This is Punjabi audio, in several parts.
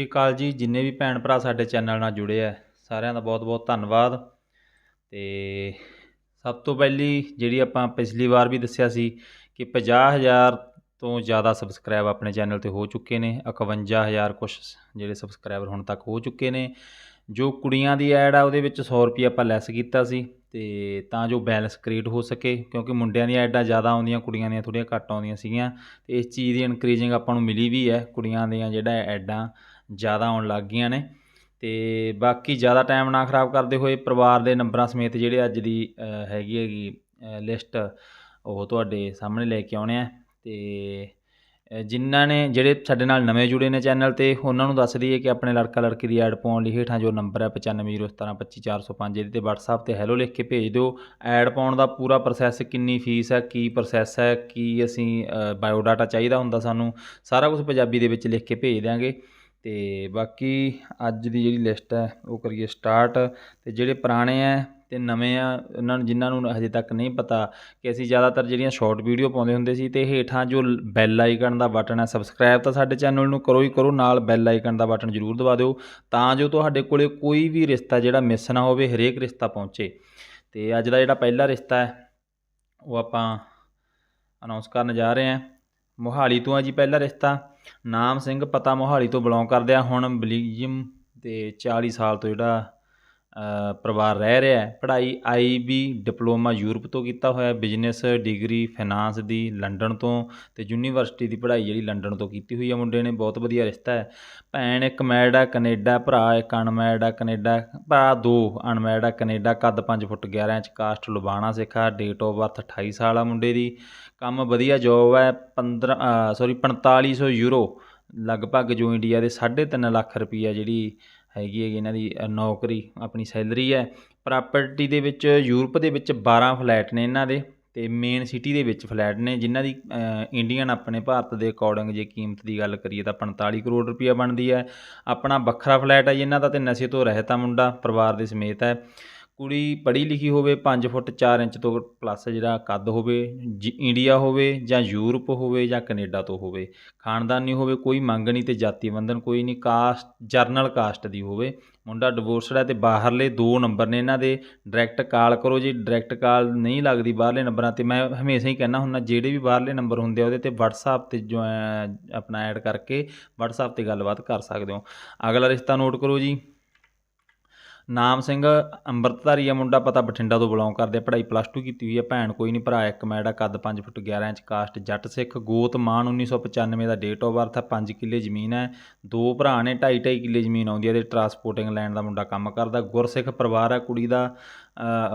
ਸਤਿ ਸ਼੍ਰੀ ਅਕਾਲ ਜੀ। ਜਿੰਨੇ ਵੀ ਭੈਣ ਭਰਾ ਸਾਡੇ ਚੈਨਲ ਨਾਲ ਜੁੜੇ ਆ, ਸਾਰਿਆਂ ਦਾ ਬਹੁਤ-ਬਹੁਤ ਧੰਨਵਾਦ। ਤੇ ਸਭ ਤੋਂ ਪਹਿਲੀ ਜਿਹੜੀ ਆਪਾਂ ਪਿਛਲੀ ਵਾਰ ਵੀ ਦੱਸਿਆ ਸੀ ਕਿ 50000 ਤੋਂ ਜ਼ਿਆਦਾ ਸਬਸਕ੍ਰਾਈਬ ਆਪਣੇ ਚੈਨਲ ਤੇ ਹੋ ਚੁੱਕੇ ਨੇ। 51000 ਕੁਛ ਜਿਹੜੇ ਸਬਸਕ੍ਰਾਈਬਰ ਹੁਣ ਤੱਕ ਹੋ ਚੁੱਕੇ ਨੇ। ਜੋ ਕੁੜੀਆਂ ਦੀ ਐਡ ਆ, ਉਹਦੇ ਵਿੱਚ 100 ਰੁਪਏ ਆਪਾਂ ਲੈਸ ਕੀਤਾ ਸੀ। ਤੇ ਤਾਂ ਜੋ ਬੈਲੈਂਸ ਕ੍ਰੀਏਟ ਹੋ ਸਕੇ, ਕਿਉਂਕਿ ਮੁੰਡਿਆਂ ਦੀਆਂ ਐਡਾਂ ਜ਼ਿਆਦਾ ਆਉਂਦੀਆਂ, ਕੁੜੀਆਂ ਦੀਆਂ ਥੋੜ੍ਹੀਆਂ ਘੱਟ ਆਉਂਦੀਆਂ ਸੀਗੀਆਂ। ਤੇ ਇਸ ਚੀਜ਼ ਦੀ ਇਨਕਰੀਜ਼ਿੰਗ ਆਪਾਂ ਨੂੰ ਮਿਲੀ ਵੀ ਹੈ। ਕੁੜੀਆਂ ਦੀਆਂ ਜਿਹੜਾ ਐਡਾਂ ਜ਼ਿਆਦਾ ਆਉਣ ਲੱਗ ਗਈਆਂ ਨੇ। ਅਤੇ ਬਾਕੀ ਜ਼ਿਆਦਾ ਟਾਈਮ ਨਾ ਖਰਾਬ ਕਰਦੇ ਹੋਏ ਪਰਿਵਾਰ ਦੇ ਨੰਬਰਾਂ ਸਮੇਤ ਜਿਹੜੇ ਅੱਜ ਦੀ ਹੈਗੀ ਹੈਗੀ ਲਿਸਟ ਉਹ ਤੁਹਾਡੇ ਸਾਹਮਣੇ ਲੈ ਕੇ ਆਉਣੇ ਆ। ਅਤੇ ਜਿਨ੍ਹਾਂ ਨੇ, ਜਿਹੜੇ ਸਾਡੇ ਨਾਲ ਨਵੇਂ ਜੁੜੇ ਨੇ ਚੈਨਲ ਤੇ, ਉਹਨਾਂ ਨੂੰ ਦੱਸ ਦਈਏ ਕਿ ਆਪਣੇ ਲੜਕਾ ਲੜਕੀ ਦੀ ਐਡ ਪਾਉਣ ਲਈ ਹੇਠਾਂ ਜੋ ਨੰਬਰ ਹੈ 9501725405 ਇਹਦੇ ਤੇ WhatsApp ਤੇ ਹੈਲੋ ਲਿਖ ਕੇ ਭੇਜ ਦਿਓ। ਐਡ ਪਾਉਣ ਦਾ ਪੂਰਾ ਪ੍ਰੋਸੈਸ ਕਿੰਨੀ ਫੀਸ ਹੈ, ਕੀ ਪ੍ਰੋਸੈਸ ਹੈ, ਕੀ ਅਸੀਂ ਬਾਇਓਡਾਟਾ ਚਾਹੀਦਾ ਹੁੰਦਾ ਸਾਨੂੰ, ਸਾਰਾ ਕੁਝ ਪੰਜਾਬੀ ਦੇ ਵਿੱਚ ਲਿਖ ਕੇ ਭੇਜ ਦਿਆਂਗੇ। ਅਤੇ ਬਾਕੀ ਅੱਜ ਦੀ ਜਿਹੜੀ ਲਿਸਟ ਹੈ, ਉਹ ਕਰੀਏ ਸਟਾਰਟ ਅਤੇ ਜਿਹੜੇ ਪੁਰਾਣੇ ਹੈ ਅਤੇ ਨਵੇਂ ਆ ਉਹਨਾਂ ਨੂੰ ਜਿਨ੍ਹਾਂ ਨੂੰ ਹਜੇ ਤੱਕ ਨਹੀਂ ਪਤਾ ਕਿ ਅਸੀਂ ਜ਼ਿਆਦਾਤਰ ਜਿਹੜੀਆਂ ਸ਼ਾਰਟ ਵੀਡੀਓ ਪਾਉਂਦੇ ਹੁੰਦੇ ਸੀ ਅਤੇ ਹੇਠਾਂ ਜੋ ਬੈਲ ਆਈਕਨ ਦਾ ਬਟਨ ਹੈ ਸਬਸਕ੍ਰਾਈਬ ਤਾਂ ਸਾਡੇ ਚੈਨਲ ਨੂੰ ਕਰੋ ਹੀ ਕਰੋ, ਨਾਲ ਬੈਲ ਆਈਕਨ ਦਾ ਬਟਨ ਜ਼ਰੂਰ ਦਬਾ ਦਿਓ ਤਾਂ ਜੋ ਤੁਹਾਡੇ ਕੋਲੇ ਕੋਈ ਵੀ ਰਿਸ਼ਤਾ ਜਿਹੜਾ ਮਿਸ ਨਾ ਹੋਵੇ, ਹਰੇਕ ਰਿਸ਼ਤਾ ਪਹੁੰਚੇ। ਅਤੇ ਅੱਜ ਦਾ ਜਿਹੜਾ ਪਹਿਲਾ ਰਿਸ਼ਤਾ ਹੈ, ਉਹ ਆਪਾਂ ਅਨਾਉਂਸ ਕਰਨ ਜਾ ਰਹੇ ਹਾਂ। ਮੋਹਾਲੀ ਤੋਂ ਆ ਜੀ ਪਹਿਲਾ ਰਿਸ਼ਤਾ। ਨਾਮ ਸਿੰਘ ਪਤਾ ਮੋਹਾਲੀ ਤੋਂ ਬਿਲੋਂਗ ਕਰਦੇ ਆ। ਹੁਣ ਬਲੀਜਮ ਅਤੇ ਚਾਲੀ ਸਾਲ ਤੋਂ ਜਿਹੜਾ ਪਰਿਵਾਰ ਰਹਿ ਰਿਹਾ ਹੈ। ਪੜ੍ਹਾਈ ਆਈਬੀ ਡਿਪਲੋਮਾ ਯੂਰਪ ਤੋਂ ਕੀਤਾ ਹੋਇਆ ਬਿਜ਼ਨਸ, ਡਿਗਰੀ, ਫਾਈਨਾਂਸ ਦੀ ਲੰਡਨ ਤੋਂ ਤੇ ਯੂਨੀਵਰਸਿਟੀ ਦੀ ਪੜ੍ਹਾਈ ਜਿਹੜੀ ਲੰਡਨ ਤੋਂ ਕੀਤੀ ਹੋਈ ਆ। ਮੁੰਡੇ ਨੇ ਬਹੁਤ ਵਧੀਆ ਰਿਸ਼ਤਾ ਹੈ। ਭੈਣ ਇੱਕ ਮੈਡ ਆ ਕੈਨੇਡਾ, ਭਰਾ ਇੱਕ ਅਨਮੈਡ ਆ ਕੈਨੇਡਾ, ਭਰਾ ਦੋ ਅਨਮੈਡ ਆ ਕੈਨੇਡਾ ਕੱਦ 5 ਫੁੱਟ 11 ਇੰਚ, ਕਾਸਟ ਲੁਬਾਣਾ ਸਿੱਖਾ ਡੇਟ ਆਫ ਬਰਥ 28 ਸਾਲ ਆ ਮੁੰਡੇ ਦੀ। ਕੰਮ ਵਧੀਆ ਜੋਬ ਹੈ। 15 ਸੌਰੀ 4500 ਯੂਰੋ। ਲਗਭਗ ਜੋ ਇੰਡੀਆ ਦੇ 3.5 ਲੱਖ ਰੁਪਈਆ ਜਿਹੜੀ ਹੈਗੀ ਹੈਗੀ ਇਹਨਾਂ ਦੀ ਨੌਕਰੀ, ਆਪਣੀ ਸੈਲਰੀ ਹੈ। ਪ੍ਰਾਪਰਟੀ ਦੇ ਵਿੱਚ ਯੂਰਪ ਦੇ ਵਿੱਚ 12 ਫਲੈਟ ਨੇ ਇਹਨਾਂ ਦੇ ਤੇ ਮੇਨ ਸਿਟੀ ਦੇ ਵਿੱਚ ਫਲੈਟ ਨੇ, ਜਿਨ੍ਹਾਂ ਦੀ ਇੰਡੀਅਨ ਆਪਣੇ ਭਾਰਤ ਦੇ ਅਕੋਰਡਿੰਗ ਜੇ ਕੀਮਤ ਦੀ ਗੱਲ ਕਰੀਏ ਤਾਂ 45 ਕਰੋੜ ਰੁਪਈਆ ਬਣਦੀ ਹੈ। ਆਪਣਾ ਵੱਖਰਾ ਫਲੈਟ ਹੈ ਜੀ ਇਹਨਾਂ ਦਾ ਤੇ ਨਸ਼ੇ ਤੋਂ ਰਹਿਤ ਆ ਮੁੰਡਾ, ਪਰਿਵਾਰ ਦੇ ਸਮੇਤ ਹੈ। ਕੁੜੀ ਪੜ੍ਹੀ ਲਿਖੀ ਹੋਵੇ 5 ਫੁੱਟ 4 ਇੰਚ ਤੋਂ ਪਲੱਸ ਜਿਹੜਾ ਕੱਦ ਹੋਵੇ, ਜੀ ਇੰਡੀਆ ਹੋਵੇ ਜਾਂ ਯੂਰਪ ਹੋਵੇ ਜਾਂ ਕੈਨੇਡਾ ਤੋਂ ਹੋਵੇ, ਖਾਨਦਾਨੀ ਹੋਵੇ, ਕੋਈ ਮੰਗ ਨਹੀਂ ਤੇ ਜਾਤੀ ਬੰਧਨ ਕੋਈ ਨਹੀਂ, ਕਾਸਟ, ਜਰਨਲ ਕਾਸਟ ਦੀ ਹੋਵੇ। ਮੁੰਡਾ ਡਿਵੋਰਸਡ ਹੈ ਤੇ ਬਾਹਰਲੇ ਦੋ ਨੰਬਰ ਨੇ ਇਹਨਾਂ ਦੇ ਡਾਇਰੈਕਟ ਕਾਲ ਕਰੋ ਜੀ ਡਾਇਰੈਕਟ ਕਾਲ ਨਹੀਂ ਲੱਗਦੀ ਬਾਹਰਲੇ ਨੰਬਰਾਂ ਤੇ, ਮੈਂ ਹਮੇਸ਼ਾ ਹੀ ਕਹਿੰਦਾ ਹੁੰਦਾ, ਜਿਹੜੇ ਵੀ ਬਾਹਰਲੇ ਨੰਬਰ ਹੁੰਦੇ ਆ ਉਹਦੇ ਤੇ WhatsApp ਤੇ ਜੋ ਆਪਣਾ ਐਡ ਕਰਕੇ WhatsApp ਤੇ ਗੱਲਬਾਤ ਕਰ ਸਕਦੇ ਹੋ। ਅਗਲਾ ਰਿਸ਼ਤਾ ਨੋਟ ਕਰੋ ਜੀ। ਨਾਮ ਸਿੰਘ, ਅੰਮ੍ਰਿਤਧਾਰੀ ਆ ਮੁੰਡਾ, ਪਤਾ ਬਠਿੰਡਾ ਤੋਂ ਬਿਲੋਂਗ ਕਰਦੇ ਆ, ਪੜ੍ਹਾਈ ਪਲੱਸ 2 ਕੀਤੀ ਹੋਈ ਹੈ ਭੈਣ ਕੋਈ ਨਹੀਂ ਭਰਾ, ਇੱਕ ਮੈਡਾ ਕੱਦ 5 foot 11 inch caste Jatt Sikh, ਗੋਤ ਮਾਨ 1995 ਦਾ ਡੇਟ ਆਫ ਬਰਥ ਹੈ 5 ਕਿੱਲੇ ਜ਼ਮੀਨ ਹੈ ਦੋ ਭਰਾ ਨੇ 2.5 2.5 ਕਿੱਲੇ ਜ਼ਮੀਨ ਆਉਂਦੀ ਹੈ ਤੇ ਟਰਾਂਸਪੋਰਟਿੰਗ ਲੈਣ ਦਾ ਮੁੰਡਾ ਕੰਮ ਕਰਦਾ, ਗੁਰਸਿੱਖ ਪਰਿਵਾਰ ਹੈ ਕੁੜੀ ਦਾ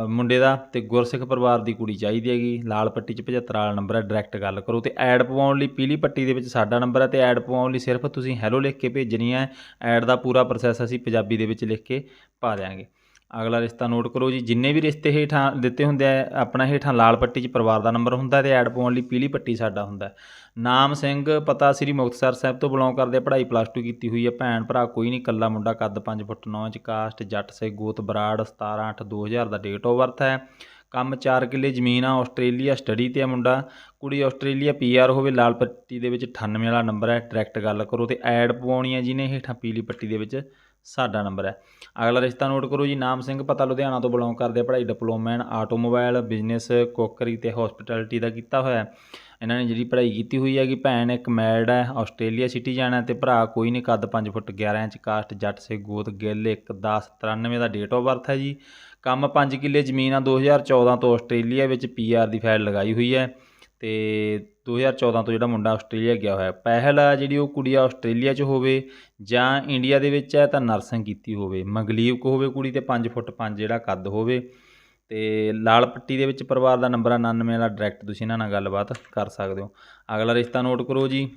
ਮੁੰਡੇ ਦਾ ਤੇ ਗੁਰਸਿੱਖ ਪਰਿਵਾਰ ਦੀ ਕੁੜੀ ਚਾਹੀਦੀ ਹੈਗੀ, ਲਾਲ ਪੱਟੀ 'ਚ 75 ਵਾਲਾ ਨੰਬਰ ਹੈ ਡਾਇਰੈਕਟ ਗੱਲ ਕਰੋ ਤੇ ਐਡ ਪਵਾਉਣ ਲਈ ਪੀਲੀ ਪੱਟੀ ਦੇ ਵਿੱਚ ਸਾਡਾ ਨੰਬਰ ਹੈ ਤੇ ਐਡ ਪਵਾਉਣ ਲਈ ਸਿਰਫ ਤੁਸੀਂ ਹੈਲੋ ਲਿਖ ਕੇ ਭੇਜਣੀ ਹੈ ਐਡ ਦਾ ਪੂਰਾ ਪ੍ਰੋਸੈਸ ਅਸੀਂ ਪੰਜਾਬੀ ਦੇ ਵਿੱਚ ਲਿਖ ਕੇ ਪਾ ਦਿਆਂਗੇ। ਅਗਲਾ ਰਿਸ਼ਤਾ ਨੋਟ ਕਰੋ ਜੀ, ਜਿੰਨੇ ਵੀ ਰਿਸ਼ਤੇ ਹੇਠਾਂ ਦਿੱਤੇ ਹੁੰਦੇ ਆ, ਆਪਣਾ ਹੇਠਾਂ ਲਾਲ ਪੱਟੀ 'ਚ ਪਰਿਵਾਰ ਦਾ ਨੰਬਰ ਹੁੰਦਾ ਤੇ ਐਡ ਪਾਉਣ ਲਈ ਪੀਲੀ ਪੱਟੀ ਸਾਡਾ ਹੁੰਦਾ। ਨਾਮ, ਸਿੰਘ, ਪਤਾ ਸ੍ਰੀ ਮੁਕਤਸਰ ਸਾਹਿਬ ਤੋਂ ਬਿਲੋਂਗ ਕਰਦੇ ਪੜ੍ਹਾਈ ਪਲੱਸ 2 ਕੀਤੀ ਹੋਈ ਹੈ ਭੈਣ ਭਰਾ ਕੋਈ ਨਹੀਂ ਕੱਲਾ ਮੁੰਡਾ ਕੱਦ 5 ਫੁੱਟ 9 ਇੰਚ ਕਾਸਟ ਜੱਟ ਸੇ ਗੋਤ, ਬਰਾੜ 17 8 2000 ਦਾ ਡੇਟ ਆਫ ਬਰਥ ਹੈ। ਕੰਮ 4 ਕਿੱਲੇ, ਜ਼ਮੀਨ ਆ, ਆਸਟ੍ਰੇਲੀਆ ਸਟੱਡੀ ਤੇ ਆ ਮੁੰਡਾ। ਕੁੜੀ ਆਸਟ੍ਰੇਲੀਆ ਪੀਆਰ ਹੋਵੇ, ਲਾਲ ਪੱਟੀ ਦੇ ਵਿੱਚ 98 ਵਾਲਾ ਨੰਬਰ ਹੈ ਡਾਇਰੈਕਟ ਗੱਲ ਕਰੋ ਤੇ ਐਡ ਪਵਾਉਣੀ ਹੈ ਜਿਹਨੇ ਹੇਠਾਂ ਪੀਲੀ ਪੱਟੀ ਦੇ ਵਿੱਚ। ਸਾਡਾ ਨੰਬਰ ਹੈ। ਅਗਲਾ ਰਿਸ਼ਤਾ ਨੋਟ ਕਰੋ ਜੀ। ਨਾਮ ਸਿੰਘ ਪਤਾ ਲੁਧਿਆਣਾ ਤੋਂ ਬਿਲੋਂਗ ਕਰਦੇ ਪੜ੍ਹਾਈ diploma in automobile business cookery ਤੇ ਹਸਪਿਟੈਲਿਟੀ ਦਾ ਕੀਤਾ ਹੋਇਆ ਹੈ। ਇਹਨਾਂ ਨੇ ਜਿਹੜੀ ਪੜ੍ਹਾਈ ਕੀਤੀ ਹੋਈ ਹੈਗੀ, ਭੈਣ ਇੱਕ ਮੈਡ ਹੈ, ਆਸਟ੍ਰੇਲੀਆ ਸਿਟੀ ਜਾਣਾ ਤੇ ਭਰਾ ਕੋਈ ਨਹੀਂ। ਕੱਦ 5 ਫੁੱਟ 11 ਇੰਚ, ਕਾਸਟ, ਜੱਟ ਸੇ ਗੋਤ, ਗਿੱਲ ਇੱਕ 10 93 ਦਾ ਡੇਟ ਆਫ ਬਰਥ ਹੈ ਜੀ। ਕੰਮ 5 ਕਿੱਲੇ, ਜ਼ਮੀਨ ਆ 2014 ਤੋਂ ਆਸਟ੍ਰੇਲੀਆ ਵਿੱਚ ਪੀਆਰ ਦੀ ਫਾਈਲ ਲਗਾਈ ਹੋਈ ਹੈ ਤੇ 2014 ਤੋਂ ਜਿਹੜਾ ਮੁੰਡਾ ਆਸਟ੍ਰੇਲੀਆ ਗਿਆ ਹੋਇਆ, ਪਹਿਲ ਆ ਜਿਹੜੀ ਉਹ ਕੁੜੀ ਆਸਟ੍ਰੇਲੀਆ 'ਚ ਹੋਵੇ ਜਾਂ ਇੰਡੀਆ ਦੇ ਵਿੱਚ ਹੈ ਤਾਂ ਨਰਸਿੰਗ ਕੀਤੀ ਹੋਵੇ ਮੰਗਲੀਵਕ ਹੋਵੇ ਕੁੜੀ ਤੇ 5 ਫੁੱਟ 5 ਜਿਹੜਾ ਕੱਦ ਹੋਵੇ ਤੇ ਲਾਲ ਪੱਟੀ ਦੇ ਵਿੱਚ ਪਰਿਵਾਰ ਦਾ ਨੰਬਰ 99 ਵਾਲਾ ਡਾਇਰੈਕਟ ਤੁਸੀਂ ਇਹਨਾਂ ਨਾਲ ਗੱਲਬਾਤ ਕਰ ਸਕਦੇ ਹੋ। ਅਗਲਾ ਰਿਸ਼ਤਾ ਨੋਟ ਕਰੋ ਜੀ।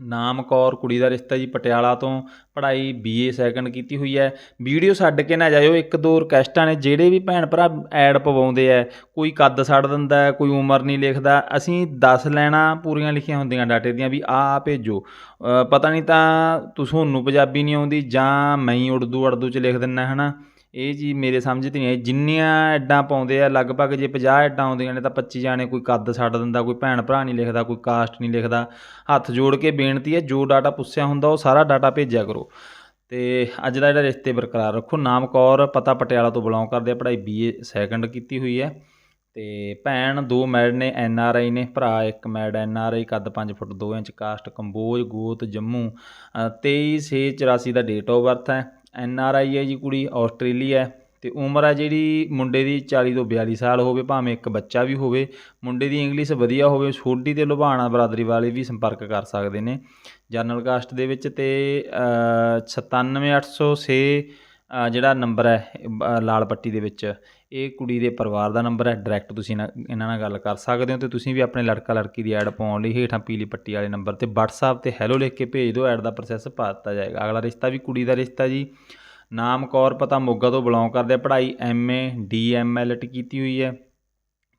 ਨਾਮ ਕੌਰ ਕੁੜੀ ਦਾ ਰਿਸ਼ਤਾ ਜੀ ਪਟਿਆਲਾ ਤੋਂ, ਪੜ੍ਹਾਈ ਬੀਏ ਸੈਕੰਡ ਕੀਤੀ ਹੋਈ ਹੈ। ਵੀਡੀਓ ਛੱਡ ਕੇ ਨਾ ਜਾਇਓ, ਇੱਕ ਦੋ ਰਿਕਵੈਸਟਾਂ ਨੇ ਜਿਹੜੇ ਵੀ ਭੈਣ ਭਰਾ ਐਡ ਪਵਾਉਂਦੇ ਆ, ਕੋਈ ਕੱਦ ਛੱਡ ਦਿੰਦਾ, ਕੋਈ ਉਮਰ ਨਹੀਂ ਲਿਖਦਾ, ਅਸੀਂ 10 ਲੈਣਾ ਪੂਰੀਆਂ ਲਿਖੀਆਂ ਹੁੰਦੀਆਂ ਡਾਟੇ ਦੀਆਂ ਵੀ ਆ ਭੇਜੋ। ਪਤਾ ਨਹੀਂ ਤਾਂ ਤੁਹਾਨੂੰ ਪੰਜਾਬੀ ਨਹੀਂ ਆਉਂਦੀ ਜਾਂ ਮੈਂ ਹੀ ਉਰਦੂ ਉਰਦੂ ਚ ਲਿਖ ਦਿੰਨਾ, ਹਨਾ? ਇਹ ਜੀ ਮੇਰੇ ਸਮਝ 'ਚ ਨਹੀਂ ਆਈ। ਜਿੰਨੀਆਂ ਐਡਾਂ ਪਾਉਂਦੇ ਆ ਲਗਭਗ ਜੇ 50 ਐਡਾਂ ਆਉਂਦੀਆਂ ਨੇ ਤਾਂ 25 ਜਾਣੇ ਕੋਈ ਕੱਦ ਛੱਡ ਦਿੰਦਾ ਕੋਈ ਭੈਣ ਭਰਾ ਨਹੀਂ ਲਿਖਦਾ ਕੋਈ ਕਾਸਟ ਨਹੀਂ ਲਿਖਦਾ। ਹੱਥ ਜੋੜ ਕੇ ਬੇਨਤੀ ਹੈ ਜੋ ਡਾਟਾ ਪੁੱਛਿਆ ਹੁੰਦਾ ਉਹ ਸਾਰਾ ਡਾਟਾ ਭੇਜਿਆ ਕਰੋ। ਤੇ ਅੱਜ ਦਾ ਜਿਹੜਾ ਰਿਸ਼ਤੇ ਬਰਕਰਾਰ ਰੱਖੋ। ਨਾਮ ਕੌਰ ਪਤਾ ਪਟਿਆਲਾ ਤੋਂ ਬਿਲੋਂਗ ਕਰਦੇ ਆ ਪੜ੍ਹਾਈ ਬੀਏ ਸੈਕੰਡ ਕੀਤੀ ਹੋਈ ਹੈ। ਤੇ ਭੈਣ ਦੋ ਮੈਡ ਨੇ ਐਨ ਆਰ ਆਈ ਨੇ ਭਰਾ ਇੱਕ ਮੈਡ ਐਨ ਆਰ ਆਈ ਕੱਦ 5 ਫੁੱਟ 2 ਇੰਚ ਕਾਸਟ ਕੰਬੋਜ ਗੋਤ ਜੰਮੂ। ਅ, 23 ਛੇ 84 ਦਾ ਡੇਟ ਆਫ ਬਰਥ ਹੈ। ਐਨ ਆਰ ਆਈ ਹੈ ਜੀ ਕੁੜੀ ਆਸਟ੍ਰੇਲੀਆ ਹੈ ਤੇ ਉਮਰ ਹੈ ਜਿਹੜੀ ਮੁੰਡੇ ਦੀ 40 ਤੋਂ 42 ਸਾਲ ਹੋਵੇ ਭਾਵੇਂ ਇੱਕ ਬੱਚਾ ਵੀ ਹੋਵੇ ਮੁੰਡੇ ਦੀ ਇੰਗਲਿਸ਼ ਵਧੀਆ ਹੋਵੇ ਛੋਟੀ ਤੇ ਲੁਭਾਣਾ ਬਰਾਦਰੀ ਵਾਲੇ ਵੀ ਸੰਪਰਕ ਕਰ ਸਕਦੇ ਨੇ। ਜਨਰਲ ਕਾਸਟ ਦੇ ਵਿੱਚ ਤੇ ਅ, 97806 ਅ, ਜਿਹੜਾ ਨੰਬਰ ਹੈ ਬ- ਲਾਲ ਪੱਟੀ ਦੇ ਵਿੱਚ। ਇਹ ਕੁੜੀ ਦੇ ਪਰਿਵਾਰ ਦਾ ਨੰਬਰ ਹੈ ਡਾਇਰੈਕਟ ਤੁਸੀਂ ਇਹਨਾਂ ਇਹਨਾਂ ਨਾਲ ਗੱਲ ਕਰ ਸਕਦੇ ਹੋ ਤੇ ਤੁਸੀਂ ਵੀ ਆਪਣੇ ਲੜਕਾ ਲੜਕੀ ਦੀ ਐਡ ਪਾਉਣ ਲਈ ਹੇਠਾਂ ਪੀਲੀ ਪੱਟੀ ਵਾਲੇ ਨੰਬਰ ਤੇ WhatsApp ਤੇ ਹੈਲੋ ਲਿਖ ਕੇ ਭੇਜ ਦਿਓ ਐਡ ਦਾ ਪ੍ਰੋਸੈਸ ਪਾ ਦਿੱਤਾ ਜਾਏਗਾ। ਅਗਲਾ ਰਿਸ਼ਤਾ ਵੀ ਕੁੜੀ ਦਾ ਰਿਸ਼ਤਾ ਜੀ। ਨਾਮ, ਕੌਰ, ਪਤਾ, ਮੋਗਾ ਤੋਂ ਬਿਲੋਂਗ ਕਰਦੇ ਆ। ਪੜ੍ਹਾਈ ਐਮਏ ਡੀਐਮਐਲਟੀ ਕੀਤੀ ਹੋਈ ਹੈ।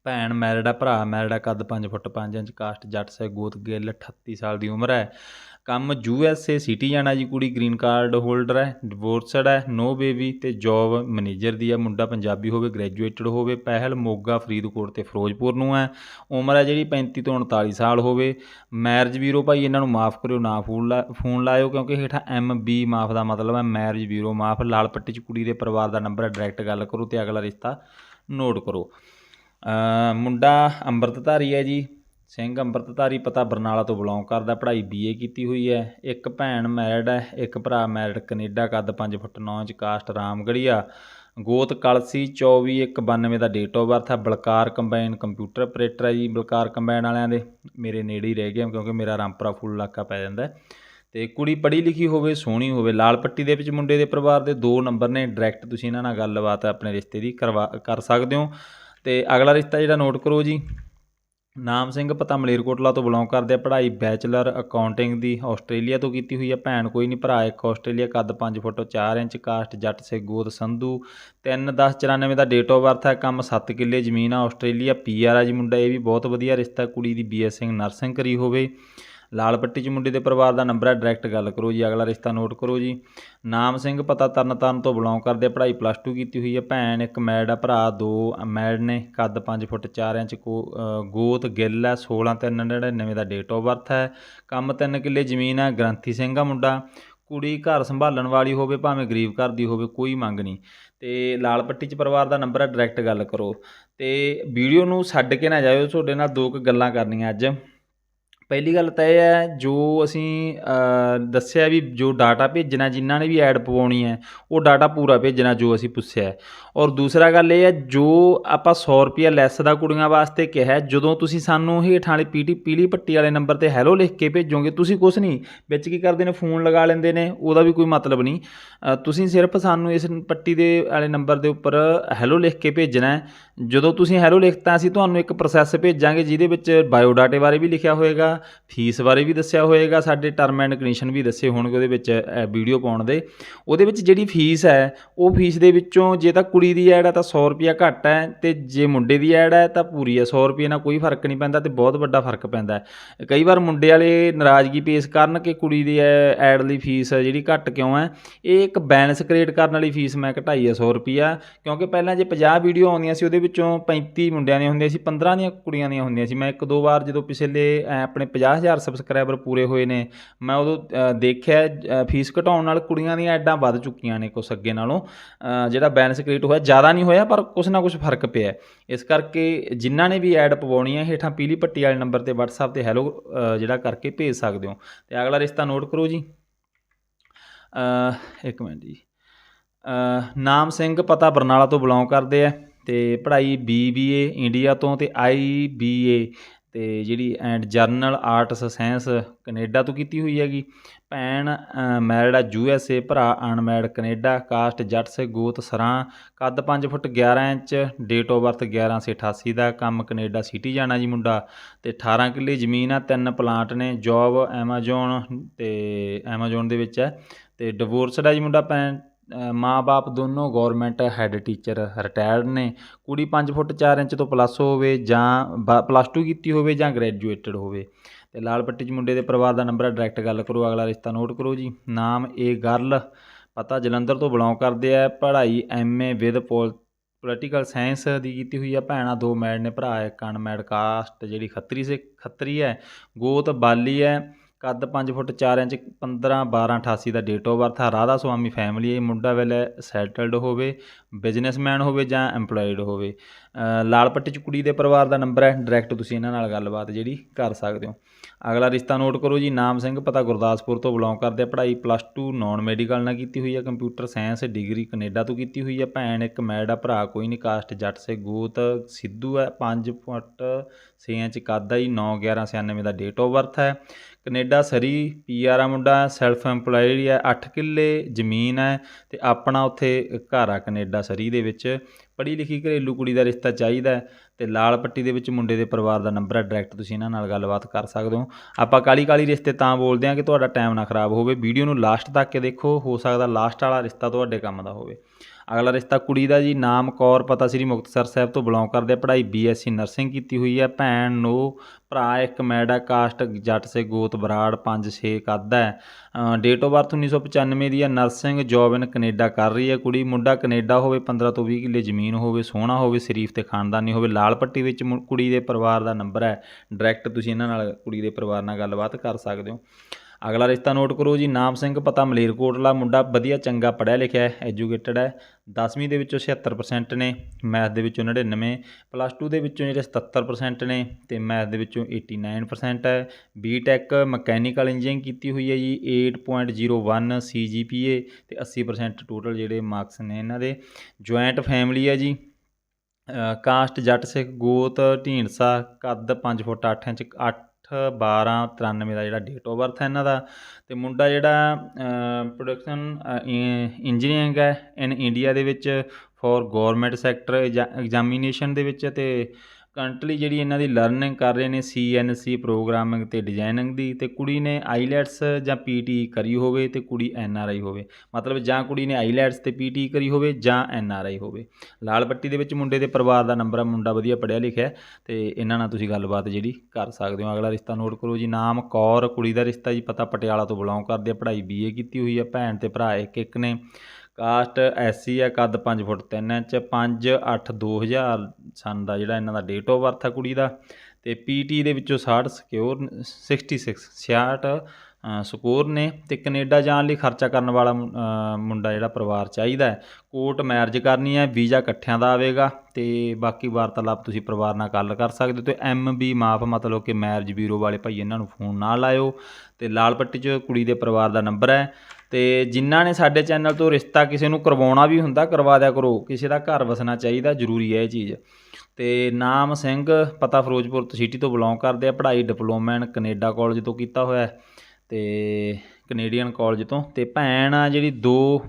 ਭੈਣ ਮੈਰਿਡ ਆ ਭਰਾ ਮੈਰਿਡ ਆ ਕੱਦ 5 ਫੁੱਟ 5 ਇੰਚ ਕਾਸਟ ਜੱਟ ਸੇ ਗੋਤ ਗਿੱਲ 38 ਸਾਲ ਦੀ ਉਮਰ ਹੈ। ਕੰਮ ਯੂ ਐਸ ਏ ਸਿਟੀ ਆ ਜੀ ਕੁੜੀ, ਗ੍ਰੀਨ ਕਾਰਡ ਹੋਲਡਰ ਹੈ, ਡਿਵੋਰਸਡ ਹੈ, ਨੋ ਬੇਬੀ ਤੇ ਜੌਬ ਮੈਨੇਜਰ ਦੀ ਹੈ। ਮੁੰਡਾ ਪੰਜਾਬੀ ਹੋਵੇ, ਗ੍ਰੈਜੂਏਟਡ ਹੋਵੇ, ਪਹਿਲ ਮੋਗਾ, ਫਰੀਦਕੋਟ ਤੇ ਫਿਰੋਜ਼ਪੁਰ ਨੂੰ ਹੈ। ਉਮਰ ਹੈ ਜਿਹੜੀ 35 ਤੋਂ 39 ਸਾਲ ਹੋਵੇ। ਮੈਰਿਜ ਬਿਊਰੋ ਭਾਈ, ਇਹਨਾਂ ਨੂੰ ਮਾਫ ਕਰਿਓ, ਨਾ ਫੋਨ ਲਾ, ਫੋਨ ਲਾਇਓ, ਕਿਉਂਕਿ ਹੇਠਾਂ ਐਮ ਬੀ ਮਾਫ ਦਾ ਮਤਲਬ ਹੈ, ਮੈਰਿਜ ਬਿਊਰੋ ਮਾਫ। ਲਾਲ ਪੱਟੀ ਚ ਕੁੜੀ ਦੇ ਪਰਿਵਾਰ ਦਾ ਨੰਬਰ ਹੈ, ਡਾਇਰੈਕਟ ਗੱਲ ਕਰੋ ਤੇ ਅਗਲਾ ਰਿਸ਼ਤਾ ਨੋਟ ਕਰੋ। ਮੁੰਡਾ ਅੰਮ੍ਰਿਤਧਾਰੀ ਹੈ ਜੀ। ਸਿੰਘ ਅੰਮ੍ਰਿਤਧਾਰੀ ਪਤਾ ਬਰਨਾਲਾ ਤੋਂ ਬਿਲੋਂਗ ਕਰਦਾ, ਪੜ੍ਹਾਈ ਬੀਏ ਕੀਤੀ ਹੋਈ ਹੈ। ਇੱਕ ਭੈਣ ਮੈਰਿਡ ਹੈ, ਇੱਕ ਭਰਾ ਮੈਰਿਡ ਕੈਨੇਡਾ, ਕੱਦ 5 ਫੁੱਟ 9 ਇੰਚ, ਕਾਸਟ ਰਾਮਗੜੀਆ ਗੋਤ ਕਲਸੀ 24/1/92 ਦਾ ਡੇਟ ਆਫ ਬਰਥ ਹੈ। ਬਲਕਾਰ ਕੰਬਾਈਨ ਕੰਪਿਊਟਰ ਆਪਰੇਟਰ ਹੈ ਜੀ, ਬਲਕਾਰ ਕੰਬਾਈਨ ਵਾਲਿਆਂ ਦੇ। ਮੇਰੇ ਨੇੜੇ ਹੀ ਰਹਿ ਗਏ ਕਿਉਂਕਿ ਮੇਰਾ ਰਾਮਪੁਰਾ ਫੁੱਲ ਇਲਾਕਾ ਪੈ ਜਾਂਦਾ ਹੈ। ਤੇ ਕੁੜੀ ਪੜ੍ਹੀ ਲਿਖੀ ਹੋਵੇ, ਸੋਹਣੀ ਹੋਵੇ, ਲਾਲ ਪੱਟੀ ਦੇ ਵਿੱਚ ਮੁੰਡੇ ਦੇ ਪਰਿਵਾਰ ਦੇ ਦੋ ਨੰਬਰ ਨੇ। ਡਾਇਰੈਕਟ ਤੁਸੀਂ ਇਹਨਾਂ ਨਾਲ ਗੱਲਬਾਤ ਆਪਣੇ ਰਿਸ਼ਤੇ ਦੀ ਕਰਵਾ ਕਰ ਸਕਦੇ ਹੋ। ਤੇ ਅਗਲਾ ਰਿਸ਼ਤਾ ਜਿਹੜਾ ਨੋਟ ਕਰੋ ਜੀ, ਨਾਮ ਸਿੰਘ ਪਤਾ ਮਲੇਰਕੋਟਲਾ ਤੋਂ ਬਿਲੋਂਗ ਕਰਦੇ ਆ, ਪੜ੍ਹਾਈ ਬੈਚਲਰ ਅਕਾਊਂਟਿੰਗ ਦੀ ਆਸਟ੍ਰੇਲੀਆ ਤੋਂ ਕੀਤੀ ਹੋਈ ਹੈ ਭੈਣ ਕੋਈ ਨਹੀਂ ਭਰਾ ਇੱਕ ਆਸਟ੍ਰੇਲੀਆ, ਕੱਦ 5 ਫੁੱਟ 4 ਇੰਚ, ਕਾਸਟ ਜੱਟ ਸੇ ਗੋਦ ਸੰਧੂ 3 10 94 ਦਾ ਡੇਟ ਆਫ ਬਰਥ ਹੈ, ਕੰਮ 7 ਕਿੱਲੇ, ਜ਼ਮੀਨ ਆ ਆਸਟ੍ਰੇਲੀਆ ਪੀਆਰ ਆ ਜੀ ਮੁੰਡਾ, ਇਹ ਵੀ ਬਹੁਤ ਵਧੀਆ ਰਿਸ਼ਤਾ, ਕੁੜੀ ਦੀ ਬੀਐਸਸਿੰਗ ਨਰਸਿੰਗ ਕਰੀ ਹੋਵੇ। ਲਾਲ ਪੱਟੀ ਚ ਮੁੰਡੇ ਦੇ ਪਰਿਵਾਰ ਦਾ ਨੰਬਰ ਹੈ ਡਾਇਰੈਕਟ ਗੱਲ ਕਰੋ ਜੀ, ਅਗਲਾ ਰਿਸ਼ਤਾ ਨੋਟ ਕਰੋ ਜੀ। ਨਾਮ ਸਿੰਘ ਪਤਾ ਤਰਨਤਾਰਨ ਤੋਂ ਬਿਲੋਂਗ ਕਰਦੇ, ਪੜ੍ਹਾਈ ਪਲੱਸ 2 ਕੀਤੀ ਹੋਈ ਹੈ। ਭੈਣ ਇੱਕ ਮੈਡ ਆ, ਭਰਾ ਦੋ ਮੈਡ ਨੇ, ਕੱਦ 5 ਫੁੱਟ 4 ਇੰਚ, ਕੋ- ਗੋਤ ਗਿੱਲ ਹੈ 16 3 99 ਦਾ ਡੇਟ ਆਫ ਬਰਥ ਹੈ। ਕੰਮ 3 ਕਿੱਲੇ, ਜ਼ਮੀਨ ਹੈ, ਗ੍ਰੰਥੀ ਸਿੰਘ ਆ ਮੁੰਡਾ। ਕੁੜੀ ਘਰ ਸੰਭਾਲਣ ਵਾਲੀ ਹੋਵੇ, ਭਾਵੇਂ ਗਰੀਬ ਘਰ ਦੀ ਹੋਵੇ, ਕੋਈ ਮੰਗ ਨਹੀਂ। ਤੇ ਲਾਲ ਪੱਟੀ ਚ ਪਰਿਵਾਰ ਦਾ ਨੰਬਰ ਹੈ ਡਾਇਰੈਕਟ ਗੱਲ ਕਰੋ। ਤੇ ਵੀਡੀਓ ਨੂੰ ਛੱਡ ਕੇ ਨਾ ਜਾਇਓ, ਤੁਹਾਡੇ ਨਾਲ ਦੋ ਕੁ ਗੱਲਾਂ ਕਰਨੀਆਂ ਅੱਜ। ਪਹਿਲੀ ਗੱਲ ਤਾਂ ਇਹ ਹੈ, ਜੋ ਅਸੀਂ ਦੱਸਿਆ ਵੀ ਜੋ ਡਾਟਾ ਭੇਜਣਾ, ਜਿਨ੍ਹਾਂ ਨੇ ਵੀ ਐਡ ਪਵਾਉਣੀ ਹੈ, ਉਹ ਡਾਟਾ ਪੂਰਾ ਭੇਜਣਾ ਜੋ ਅਸੀਂ ਪੁੱਛਿਆ ਔਰ ਦੂਸਰਾ ਗੱਲ ਇਹ ਹੈ, ਜੋ ਆਪਾਂ 100 ਰੁਪਿਆ ਲੈਸ ਦਾ ਕੁੜੀਆਂ ਵਾਸਤੇ ਕਿਹਾ ਜਦੋਂ ਤੁਸੀਂ ਸਾਨੂੰ ਹੇਠਾਂ ਵਾਲੀ ਪੀਟੀ, ਪੀਲੀ ਪੱਟੀ ਵਾਲੇ ਨੰਬਰ ਤੇ ਹੈਲੋ ਲਿਖ ਕੇ ਭੇਜੋਗੇ, ਤੁਸੀਂ ਕੁਝ ਨਹੀਂ, ਵਿੱਚ ਕੀ ਕਰਦੇ ਨੇ, ਫੋਨ ਲਗਾ ਲੈਂਦੇ ਨੇ, ਉਹਦਾ ਵੀ ਕੋਈ ਮਤਲਬ ਨਹੀਂ। ਤੁਸੀਂ ਸਿਰਫ ਸਾਨੂੰ ਇਸ ਪੱਟੀ ਦੇ ਵਾਲੇ ਨੰਬਰ ਦੇ ਉੱਪਰ ਹੈਲੋ ਲਿਖ ਕੇ ਭੇਜਣਾ ਜਦੋਂ ਤੁਸੀਂ ਹੈਲੋ ਲਿਖਤਾ ਅਸੀਂ ਤੁਹਾਨੂੰ ਇੱਕ ਪ੍ਰੋਸੈਸ ਭੇਜਾਂਗੇ, ਜਿਹਦੇ ਵਿੱਚ ਬਾਇਓ ਡਾਟੇ ਬਾਰੇ ਵੀ ਲਿਖਿਆ ਹੋਏਗਾ, ਫੀਸ ਬਾਰੇ ਵੀ ਦੱਸਿਆ ਹੋਏਗਾ, ਸਾਡੇ ਟਰਮ ਐਂਡ ਕੰਡੀਸ਼ਨ ਵੀ ਦੱਸੇ ਹੋਣਗੇ ਉਹਦੇ ਵਿੱਚ ਵੀਡੀਓ ਪਾਉਣ ਦੇ। ਉਹਦੇ ਵਿੱਚ ਜਿਹੜੀ ਫੀਸ ਹੈ, ਉਹ ਫੀਸ ਦੇ ਵਿੱਚੋਂ ਜੇ ਤਾਂ ਕੁੜੀ ਦੀ ਐਡ ਹੈ ਤਾਂ 100 ਰੁਪਿਆ ਘੱਟ ਹੈ ਤੇ ਜੇ ਮੁੰਡੇ ਦੀ ਐਡ ਹੈ ਤਾਂ ਪੂਰੀ ਹੈ 100 ਰੁਪਏ ਨਾਲ ਕੋਈ ਫ਼ਰਕ ਨਹੀਂ ਪੈਂਦਾ ਤੇ ਬਹੁਤ ਵੱਡਾ ਫ਼ਰਕ ਪੈਂਦਾ ਹੈ। ਕਈ ਵਾਰ ਮੁੰਡੇ ਵਾਲੇ ਨਾਰਾਜ਼ਗੀ ਪੇਸ਼ ਕਰਨ ਕਿ ਕੁੜੀ ਦੀ ਐਡ ਲਈ ਫੀਸ ਜਿਹੜੀ ਘੱਟ ਕਿਉਂ ਹੈ ਇਹ ਇੱਕ ਬੈਲੈਂਸ ਕ੍ਰੀਏਟ ਕਰਨ ਵਾਲੀ ਫੀਸ ਮੈਂ ਘਟਾਈ ਹੈ 100 ਰੁਪਿਆ ਕਿਉਂਕਿ ਪਹਿਲਾਂ ਜੇ 50 ਵੀਡੀਓ ਆਉਂਦੀਆਂ ਸੀ ਉਹਦੇ ਵਿੱਚੋਂ 35 ਮੁੰਡਿਆਂ ਦੀਆਂ ਹੁੰਦੀਆਂ ਸੀ 15 ਦੀਆਂ ਕੁੜੀਆਂ ਦੀਆਂ ਹੁੰਦੀਆਂ ਸੀ। ਮੈਂ ਇੱਕ ਦੋ ਵਾਰ ਜਦੋਂ ਪਿਛਲੇ ਅ, ਆਪਣੇ 50000 ਸਬਸਕ੍ਰਾਈਬਰ ਪੂਰੇ ਹੋਏ ਨੇ ਮੈਂ ਉਦੋਂ ਦੇਖਿਆ ਫੀਸ ਘਟਾਉਣ ਨਾਲ ਕੁੜੀਆਂ ਦੀਆਂ ਐਡਾਂ ਵੱਧ ਚੁੱਕੀਆਂ ਨੇ ਕੁਛ ਅੱਗੇ ਨਾਲੋਂ ਜਿਹੜਾ ਬੈਲੈਂਸ ਕ੍ਰੀਏਟ ਹੋਇਆ, ਜ਼ਿਆਦਾ ਨਹੀਂ ਹੋਇਆ, ਪਰ ਕੁਛ ਨਾ ਕੁਛ ਫ਼ਰਕ ਪਿਆ ਇਸ ਕਰਕੇ ਜਿਨ੍ਹਾਂ ਨੇ ਵੀ ਐਡ ਪਵਾਉਣੀ ਹੈ, ਹੇਠਾਂ ਪੀਲੀ ਪੱਟੀ ਵਾਲੇ ਨੰਬਰ ਤੇ WhatsApp ਤੇ ਹੈਲੋ ਜਿਹੜਾ ਕਰਕੇ ਭੇਜ ਸਕਦੇ ਹੋ। ਤੇ ਅਗਲਾ ਰਿਸ਼ਤਾ ਨੋਟ ਕਰੋ ਜੀ। ਇੱਕ ਮਿੰਟ ਜੀ। ਨਾਮ ਸਿੰਘ, ਪਤਾ ਬਰਨਾਲਾ ਤੋਂ ਬਿਲੋਂਗ ਕਰਦੇ ਆ ਤੇ ਪੜ੍ਹਾਈ ਬੀਬੀਏ ਇੰਡੀਆ ਤੋਂ ਤੇ ਆਈਬੀਏ ਤੇ ਜਿਹੜੀ and general arts science Canada ਤੋਂ ਕੀਤੀ ਹੋਈ ਹੈਗੀ। ਭੈਣ ਮੈਰਿਡ ਆ ਯੂ ਐਸ ਏ, ਭਰਾ ਅਨਮੈਰਿਡ ਕੈਨੇਡਾ, ਕਾਸਟ ਜੱਟ ਸੇ ਗੋਤ ਸਰਾਂ, ਕੱਦ 5 foot 11 inch date of birth 1188 ਦਾ, ਕੰਮ ਕੈਨੇਡਾ ਸਿਟੀ ਜਾਣਾ ਜੀ ਮੁੰਡਾ। ਤੇ 18 ਕਿੱਲੇ ਜ਼ਮੀਨ ਆ, ਤਿੰਨ ਪਲਾਂਟ ਨੇ ਜੌਬ ਐਮਾਜ਼ੋਨ ਤੇ ਐਮਾਜ਼ੋਨ ਦੇ ਵਿੱਚ ਹੈ। ਤੇ ਡਿਵੋਰਸਡ ਆ ਜੀ ਮੁੰਡਾ ਭੈਣ। ਮਾਂ-ਬਾਪ ਦੋਨੋਂ ਗੌਰਮੈਂਟ ਹੈੱਡ ਟੀਚਰ ਰਿਟਾਇਰਡ ਨੇ। ਕੁੜੀ 5 ਫੁੱਟ 4 ਇੰਚ ਤੋਂ ਪਲੱਸ ਹੋਵੇ ਜਾਂ ਪਲੱਸ 2 ਕੀਤੀ ਹੋਵੇ ਜਾਂ ਗ੍ਰੈਜੂਏਟਡ ਹੋਵੇ। ਤੇ ਲਾਲ ਪੱਟੀ ਚ ਮੁੰਡੇ ਦੇ ਪਰਿਵਾਰ ਦਾ ਨੰਬਰ ਹੈ ਡਾਇਰੈਕਟ ਗੱਲ ਕਰੋ, ਅਗਲਾ ਰਿਸ਼ਤਾ ਨੋਟ ਕਰੋ ਜੀ। ਨਾਮ ਏ ਗਰਲ ਪਤਾ ਜਲੰਧਰ ਤੋਂ ਬਿਲੋਂਗ ਕਰਦੇ ਆ। ਪੜ੍ਹਾਈ MA with pol political science ਦੀ ਕੀਤੀ ਹੋਈ ਆ। ਭੈਣਾਂ ਦੋ ਮੈਡ ਨੇ, ਭਰਾ ਇੱਕ ਅਨਮੈਡ ਕਾਸਟ ਜਿਹੜੀ ਖੱਤਰੀ ਸੇ ਖੱਤਰੀ ਹੈ, ਗੋਤ ਬਾਲੀ ਹੈ। ਕੱਦ 5 ਫੁੱਟ 4 ਇੰਚ 15 12 88 ਦਾ ਡੇਟ ਆਫ ਬਰਥ ਆ। ਰਾਧਾ ਸੁਆਮੀ ਫੈਮਿਲੀ ਹੈ ਮੁੰਡਾ ਵੇਲੇ ਸੈਟਲਡ ਹੋਵੇ ਬਿਜ਼ਨਸਮੈਨ ਹੋਵੇ ਜਾਂ EMPLOYED ਹੋਵੇ। ਅ, ਲਾਲ ਪੱਟੀ ਚ ਕੁੜੀ ਦੇ ਪਰਿਵਾਰ ਦਾ ਨੰਬਰ ਹੈ ਡਾਇਰੈਕਟ ਤੁਸੀਂ ਇਹਨਾਂ ਨਾਲ ਗੱਲਬਾਤ ਜਿਹੜੀ ਕਰ ਸਕਦੇ ਹੋ। ਅਗਲਾ ਰਿਸ਼ਤਾ ਨੋਟ ਕਰੋ ਜੀ ਨਾਮ ਸਿੰਘ ਪਤਾ ਗੁਰਦਾਸਪੁਰ ਤੋਂ ਬਿਲੋਂਗ ਕਰਦੇ ਆ। ਪੜ੍ਹਾਈ ਪਲੱਸ 2 ਨਾਨ ਮੈਡੀਕਲ ਨਾਲ ਕੀਤੀ ਹੋਈ ਹੈ ਕੰਪਿਊਟਰ ਸਾਇੰਸ ਡਿਗਰੀ ਕੈਨੇਡਾ ਤੋਂ ਕੀਤੀ ਹੋਈ ਹੈ ਭੈਣ ਇੱਕ ਮੈਡ ਆ ਭਰਾ ਕੋਈ ਨਹੀਂ ਕਾਸਟ ਜੱਟ ਸੇ ਗੋਤ ਸਿੱਧੂ ਹੈ 5 ਫੁੱਟ 6 ਇੰਚ ਕੱਦ ਆ ਜੀ 9 11 96 ਦਾ ਡੇਟ ਆਫ ਬਰਥ ਹੈ ਕੈਨੇਡਾ ਸਰੀ, ਪੀਆਰ ਆ ਮੁੰਡਾ ਸੈਲਫ ਐਮਪਲਾਈਡ ਹੈ 8 ਕਿੱਲੇ, ਜ਼ਮੀਨ ਹੈ ਤੇ ਆਪਣਾ ਉੱਥੇ ਘਰ ਆ ਕੈਨੇਡਾ ਸਰੀ ਦੇ ਵਿੱਚ। ਪੜ੍ਹੀ ਲਿਖੀ ਘਰੇਲੂ ਕੁੜੀ ਦਾ ਰਿਸ਼ਤਾ ਚਾਹੀਦਾ ਹੈ, ਤੇ ਲਾਲ ਪੱਟੀ ਦੇ ਵਿੱਚ ਮੁੰਡੇ ਦੇ ਪਰਿਵਾਰ ਦਾ ਨੰਬਰ ਹੈ ਡਾਇਰੈਕਟ ਤੁਸੀਂ ਇਹਨਾਂ ਨਾਲ ਗੱਲਬਾਤ ਕਰ ਸਕਦੇ ਹੋ। ਆਪਾਂ ਕਾਲੀ ਕਾਲੀ ਰਿਸ਼ਤੇ ਤਾਂ ਬੋਲਦੇ ਹਾਂ ਕਿ ਤੁਹਾਡਾ ਟਾਈਮ ਨਾ ਖਰਾਬ ਹੋਵੇ, ਵੀਡੀਓ ਨੂੰ ਲਾਸਟ ਤੱਕ ਦੇਖੋ, ਹੋ ਸਕਦਾ ਲਾਸਟ ਵਾਲਾ ਰਿਸ਼ਤਾ ਤੁਹਾਡੇ ਕੰਮ ਦਾ ਹੋਵੇ। ਅਗਲਾ ਰਿਸ਼ਤਾ ਕੁੜੀ ਦਾ ਜੀ, ਨਾਮ ਕੌਰ, ਪਤਾ ਸ੍ਰੀ ਮੁਕਤਸਰ ਸਾਹਿਬ ਤੋਂ ਬਿਲੋਂਗ ਕਰਦੇ ਆ, ਪੜ੍ਹਾਈ ਬੀਐਸਸੀ ਨਰਸਿੰਗ ਕੀਤੀ ਹੋਈ ਹੈ ਭੈਣ ਨੂੰ ਭਰਾ, ਇੱਕ ਮੈਡਾ ਕਾਸਟ, ਜੱਟ ਸੇ ਗੋਤ, ਬਰਾੜ 5-6 ਕੱਦ ਹੈ। ਡੇਟ ਆਫ ਬਰਥ 1995 ਦੀ ਹੈ ਨਰਸਿੰਗ ਜੌਬ ਇਨ ਕੈਨੇਡਾ ਕਰ ਰਹੀ ਹੈ ਕੁੜੀ। ਮੁੰਡਾ ਕੈਨੇਡਾ ਹੋਵੇ 15 ਤੋਂ 20 ਕਿੱਲੇ ਜ਼ਮੀਨ ਹੋਵੇ, ਸੋਹਣਾ ਹੋਵੇ, ਸ਼ਰੀਫ ਤੇ ਖਾਨਦਾਨੀ ਹੋਵੇ, ਲਾਲ ਪੱਟੀ ਵਿੱਚ ਮੁ- ਕੁੜੀ ਦੇ ਪਰਿਵਾਰ ਦਾ ਨੰਬਰ ਹੈ। ਡਾਇਰੈਕਟ ਤੁਸੀਂ ਇਹਨਾਂ ਨਾਲ ਕੁੜੀ ਦੇ ਪਰਿਵਾਰ ਨਾਲ ਗੱਲਬਾਤ ਕਰ ਸਕਦੇ ਹੋ। ਅਗਲਾ ਰਿਸ਼ਤਾ ਨੋਟ ਕਰੋ ਜੀ, ਨਾਮ ਸਿੰਘ ਪਤਾ ਮਲੇਰਕੋਟਲਾ, ਮੁੰਡਾ ਵਧੀਆ ਚੰਗਾ ਪੜ੍ਹਿਆ ਲਿਖਿਆ ਹੈ, ਐਜੂਕੇਟਡ ਹੈ 10ਵੀਂ ਦੇ ਵਿੱਚੋਂ 76% ਨੇ, ਮੈਥ ਦੇ ਵਿੱਚੋਂ 99 ਪਲੱਸ 2 ਦੇ ਵਿੱਚੋਂ ਜਿਹੜੇ 77% ਨੇ, ਤੇ ਮੈਥ ਦੇ ਵਿੱਚੋਂ 89% ਹੈ ਬੀਟੈਕ ਮਕੈਨੀਕਲ ਇੰਜੀਨੀਅਰਿੰਗ ਕੀਤੀ ਹੋਈ ਹੈ ਜੀ 8.01 ਸੀਜੀਪੀਏ ਤੇ 80% ਟੋਟਲ ਜਿਹੜੇ ਮਾਰਕਸ ਨੇ ਇਹਨਾਂ ਦੇ ਜੁਆਇੰਟ ਫੈਮਿਲੀ ਹੈ ਜੀ ਕਾਸਟ ਜੱਟ ਸਿੱਖ ਗੋਤ ਢੀਂਡਸਾ, ਕੱਦ 5 ਫੁੱਟ 8 ਇੰਚ 8 12 93 ਦਾ ਜਿਹੜਾ ਡੇਟ ਆਫ ਬਰਥ ਹੈ ਇਹਨਾਂ ਦਾ। ਤੇ ਮੁੰਡਾ ਜਿਹੜਾ ਪ੍ਰੋਡਕਸ਼ਨ ਇੰਜੀਨੀਅਰਿੰਗ ਹੈ। ਇਨ ਇੰਡੀਆ ਦੇ ਵਿੱਚ ਫॉर ਗਵਰਨਮੈਂਟ ਸੈਕਟਰ ਐਗਜ਼ਾਮੀਨੇਸ਼ਨ ਦੇ ਵਿੱਚ ਤੇ ਕਰੰਟਲੀ ਜਿਹੜੀ ਇਹਨਾਂ ਦੀ ਲਰਨਿੰਗ ਕਰ ਰਹੇ ਨੇ ਸੀਐਨਸੀ ਪ੍ਰੋਗਰਾਮਿੰਗ ਤੇ ਡਿਜ਼ਾਈਨਿੰਗ ਦੀ, ਤੇ ਕੁੜੀ ਨੇ ਆਈਲੈਟਸ ਜਾਂ ਪੀਟੀ ਕਰੀ ਹੋਵੇ ਤੇ ਕੁੜੀ ਐਨਆਰਆਈ ਹੋਵੇ। ਮਤਲਬ ਜਾਂ ਕੁੜੀ ਨੇ ਆਈਲੈਟਸ ਤੇ ਪੀਟੀ ਕਰੀ ਹੋਵੇ ਜਾਂ ਐਨਆਰਆਈ ਹੋਵੇ। ਲਾਲ ਪੱਟੀ ਦੇ ਵਿੱਚ ਮੁੰਡੇ ਦੇ ਪਰਿਵਾਰ ਦਾ ਨੰਬਰ ਆ, ਮੁੰਡਾ ਵਧੀਆ ਪੜ੍ਹਿਆ ਲਿਖਿਆ ਹੈ, ਤੇ ਇਹਨਾਂ ਨਾਲ ਤੁਸੀਂ ਗੱਲਬਾਤ ਜਿਹੜੀ ਕਰ ਸਕਦੇ ਹੋ। ਅਗਲਾ ਰਿਸ਼ਤਾ ਨੋਟ ਕਰੋ ਜੀ, ਨਾਮ ਕੌਰ, ਕੁੜੀ ਦਾ ਰਿਸ਼ਤਾ ਜੀ, ਪਤਾ ਪਟਿਆਲਾ ਤੋਂ ਬਿਲੋਂਗ ਕਰਦੇ ਆ, ਪੜ੍ਹਾਈ ਬੀਏ ਕੀਤੀ ਹੋਈ ਹੈ ਭੈਣ ਤੇ ਭਰਾ ਇੱਕ ਇੱਕ ਨੇ। ਕਾਸਟ ਐਸਸੀ ਹੈ ਕੱਦ 5 ਫੁੱਟ 3 ਇੰਚ 5 8 2000 ਸਨ ਦਾ ਜਿਹੜਾ ਇਹਨਾਂ ਦਾ ਡੇਟ ਆਫ ਬਰਥ ਹੈ ਕੁੜੀ ਦਾ। ਤੇ ਪੀਟੀ ਦੇ ਵਿੱਚੋਂ 60 ਸਿਕਿਉਰ 66 66 ਸਕੋਰ ਨੇ। ਤੇ ਕੈਨੇਡਾ ਜਾਣ ਲਈ ਖਰਚਾ ਕਰਨ ਵਾਲਾ ਮੁੰਡਾ ਜਿਹੜਾ ਪਰਿਵਾਰ ਚਾਹੀਦਾ ਹੈ। ਕੋਰਟ ਮੈਰਿਜ ਕਰਨੀ ਹੈ, ਵੀਜ਼ਾ ਇਕੱਠਿਆਂ ਦਾ ਆਵੇਗਾ। ਤੇ ਬਾਕੀ ਵਾਰਤਾਲਾਪ ਤੁਸੀਂ ਪਰਿਵਾਰ ਨਾਲ ਗੱਲ ਕਰ ਸਕਦੇ ਹੋ। ਤੇ ਐਮ ਬੀ ਮਾਫ ਮਤਲਬ ਕਿ ਮੈਰਿਜ ਬਿਊਰੋ ਵਾਲੇ ਭਾਈ ਇਹਨਾਂ ਨੂੰ ਫੋਨ ਨਾ ਲਾਇਓ। ਤੇ ਲਾਲ ਪੱਟੀ 'ਚ ਕੁੜੀ ਦੇ ਪਰਿਵਾਰ ਦਾ ਨੰਬਰ ਹੈ। ਤੇ ਜਿਨ੍ਹਾਂ ਨੇ ਸਾਡੇ ਚੈਨਲ ਤੋਂ ਰਿਸ਼ਤਾ ਕਿਸੇ ਨੂੰ ਕਰਵਾਉਣਾ ਵੀ ਹੁੰਦਾ, ਕਰਵਾ ਦਿਆ ਕਰੋ। ਕਿਸੇ ਦਾ ਘਰ ਵਸਣਾ ਚਾਹੀਦਾ, ਜ਼ਰੂਰੀ ਹੈ ਇਹ ਚੀਜ਼। ਤੇ ਨਾਮ ਸਿੰਘ ਪਤਾ ਫਿਰੋਜ਼ਪੁਰ ਸਿਟੀ ਤੋਂ ਬਿਲੋਂਗ ਕਰਦੇ ਆ, ਪੜ੍ਹਾਈ ਡਿਪਲੋਮਾ ਇਨ ਕੈਨੇਡਾ ਕਾਲਜ ਤੋਂ ਕੀਤਾ ਹੋਇਆ ਹੈ ਤੇ ਕੈਨੇਡੀਅਨ ਕਾਲਜ ਤੋਂ। ਤੇ ਭੈਣ ਆ ਜਿਹੜੀ, ਦੋ